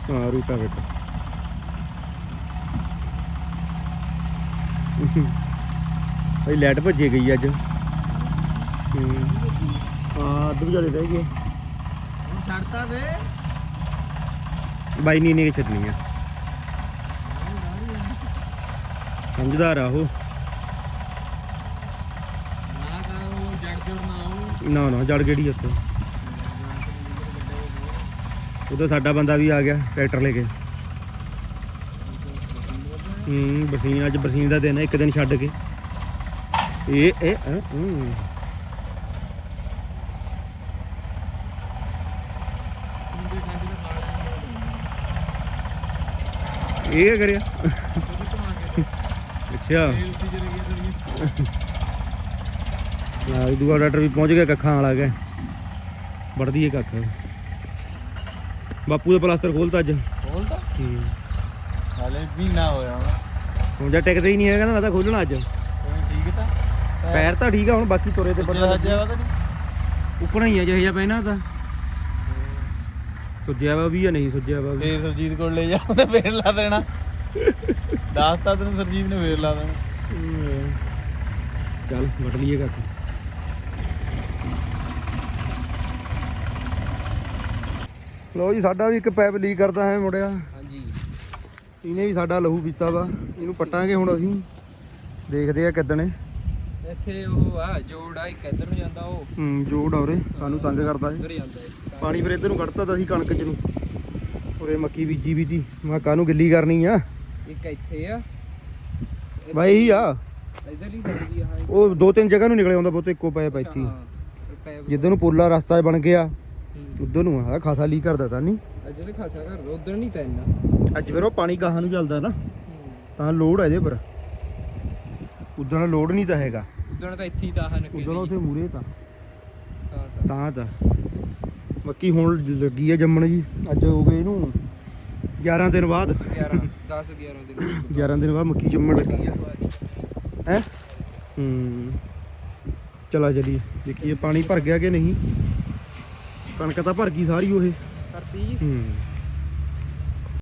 ਹਾਂ, ਰੂਟਾ ਵੇਟ ਭਾਈ ਲੈਟ ਭੱਜੇ ਗਈ ਅੱਜ। ਹਾਂ। ਅੱਧ ਵਿਚਾਲੇ ਰਹਿ ਗਏ। ਛੱਡਤਾ ਦੇ ਬਾਈ ਨਹੀਂ ਨੇ ਛੱਡਣੀ ਆ। ਸਮਝਦਾਰ ਆ ਉਹ। ਨਾ ਜੜ ਜੜ ਨਾ, ਜੜ ਕਿਹੜੀ ਉੱਥੇ? ਉਦੋਂ ਸਾਡਾ ਬੰਦਾ ਵੀ ਆ ਗਿਆ, ਟਰੈਕਟਰ ਲੈ ਕੇ। ਹੂੰ ਬਰਸੀਨ ਅੱਜ ਬਰਸੀਨ ਦਾ ਦਿਨ ਹੈ ਇੱਕ ਦਿਨ ਛੱਡ ਕੇ। ਇਹ ਇਹ ਹੂੰ। ਇਹ ਕਰਿਆ। ਅੱਛਾ। ਨਾ ਇਹ ਦੂਆ ਡਾਕਟਰ ਵੀ ਪਹੁੰਚ ਗਿਆ ਕੱਖਾਂ ਵਾਲਾ ਗਿਆ ਵੜਦੀ ਏ ਕੱਖ। ਬਾਪੂ ਦਾ ਪਲਾਸਟਰ ਖੋਲਤਾ ਅੱਜ। ਖੋਲਦਾ ਹੂੰ। ਹਾਲੇ ਮਹੀਨਾ ਹੋਇਆ ਹੁਣ ਜਾਂ ਟਿਕਦਾ ਹੀ ਨਹੀਂ ਹੈਗਾ ਨਾ ਮੈਂ ਤਾਂ ਖੋਲਣਾ ਅੱਜ। ਠੀਕ ਤਾਂ। ਪੈਰ ਤਾਂ ਠੀਕ ਆ ਹੁਣ ਬਾਕੀ ਤੁਰੇ ਤੇ ਵਾ ਨਹੀਂ? ਉੱਕਣਾ ਹੀ ਆ ਜਿਹੇ ਜਿਹਾ ਪਹਿਨਾ ਤਾਂ। ਸੁੱਜਿਆ ਵਾ ਵੀ ਆ ਨਹੀਂ ਸੁੱਜਿਆ ਵਾ ਵੀ? ਫੇਰ ਸਰਜੀਤ ਕੋਲ ਲੈ ਜਾ ਉਹਨੇ ਫੇਰ ਲਾ ਦੇਣਾ। ਦੱਸਤਾ ਤੈਨੂੰ ਸਰਜੀਤ ਨੇ ਫੇਰ ਲਾ ਦੇਣਾ। ਹਮ। ਚੱਲ ਵਟ ਲਈਏ ਕੱਖ ਲੋ ਜੀ ਸਾਡਾ ਵੀ ਇੱਕ ਪੈਪ ਲੀਕ ਕਰਦਾ ਹੈ ਮੁੜਿਆ ਹਾਂਜੀ। ਇਹਨੇ ਵੀ ਸਾਡਾ ਲਹੂ ਪੀਤਾ ਵਾ। ਇਹਨੂੰ ਪੱਟਾਂਗੇ ਹੁਣ ਅਸੀਂ। ਦੇਖਦੇ ਆ ਕਿੱਦਣੇ। ਇੱਥੇ ਉਹ ਆ ਜੋੜ ਆ ਇੱਕ ਇੱਧਰ ਨੂੰ ਜਾਂਦਾ ਉਹ। ਹੂੰ ਜੋੜ ਔਰੇ ਸਾਨੂੰ ਤੰਗ ਕਰਦਾ ਉੱਧਰ ਹੈ ਜਾਂਦਾ ਹੈ ਪਾਣੀ ਫਿਰ ਇੱਧਰ ਨੂੰ ਕੱਢਤਾ ਤਾਂ ਅਸੀਂ ਕਣਕ ਚ ਨੂੰ। ਉਰੇ ਮੱਕੀ ਬੀਜੀ ਤੀ ਮੈਂ ਕਾਹਨੂੰ ਗਿੱਲੀ ਕਰਨੀ ਆ? ਇੱਕ ਇੱਥੇ ਆ। ਬਾਈ ਆ। ਇਧਰਲੀ ਸਾਈਡ ਵੀ ਆ ਉਹ ਦੋ ਤਿੰਨ ਜਗ੍ਹਾ ਨੂੰ ਨਿਕਲੇ ਆਉਂਦਾ ਬਹੁਤ ਇੱਕੋ ਹੀ। ਪੈਪ ਜਿੱਧਰ ਨੂੰ ਪੋਲਾ ਰਸਤਾ ਬਣ ਗਿਆ ਹੂੰ। ਉਧਰ ਨੂੰ ਆ ਖਾਸਾ ਲੀਕ ਕਰਦਾ ਤਾਂ ਨਹੀਂ। ਅੱਜ ਤੇ ਖਾਸਾ ਕਰਦਾ ਉਧਰ ਨਹੀਂ ਤਾਂ ਇੰਨਾ। ਅੱਜ ਫਿਰ ਉਹ ਪਾਣੀ ਗਾਹਾਂ ਨੂੰ ਚੱਲਦਾ ਨਾ। ਤਾਂ ਲੋਡ ਹੈ ਇਹਦੇ ਪਰ। ਉਦੋਂ ਲੋਡ ਨਹੀਂ ਤਾਂ ਹੈਗਾ। ਉਧਰ ਤਾਂ ਇੱਥੇ ਹੀ ਤਾਂ ਹਨ ਉਦੋਂ ਉੱਥੇ ਮੂਰੇ ਤਾਂ। ਤਾਂ ਤਾਂ। ਮੱਕੀ ਹੁਣ ਲੱਗੀ ਆ ਜੰਮਣ ਜੀ। ਅੱਜ ਹੋ ਗਏ ਇਹਨੂੰ 11 ਦਿਨ ਬਾਅਦ। 11 10 11 ਦਿਨ 11 ਦਿਨ ਬਾਅਦ ਮੱਕੀ ਜੰਮਣ ਲੱਗੀ ਆ। ਹੈ? ਹੂੰ। ਚਲਾ ਚਲੀ ਦੇਖੀਏ ਪਾਣੀ ਭਰ ਗਿਆ ਕਿ ਨਹੀਂ। ਕਣਕ ਤਾਂ ਭਰ ਗਈ ਸਾਰੀ ਉਹ। ਕਰਤੀ ਜੀ। ਹੂੰ।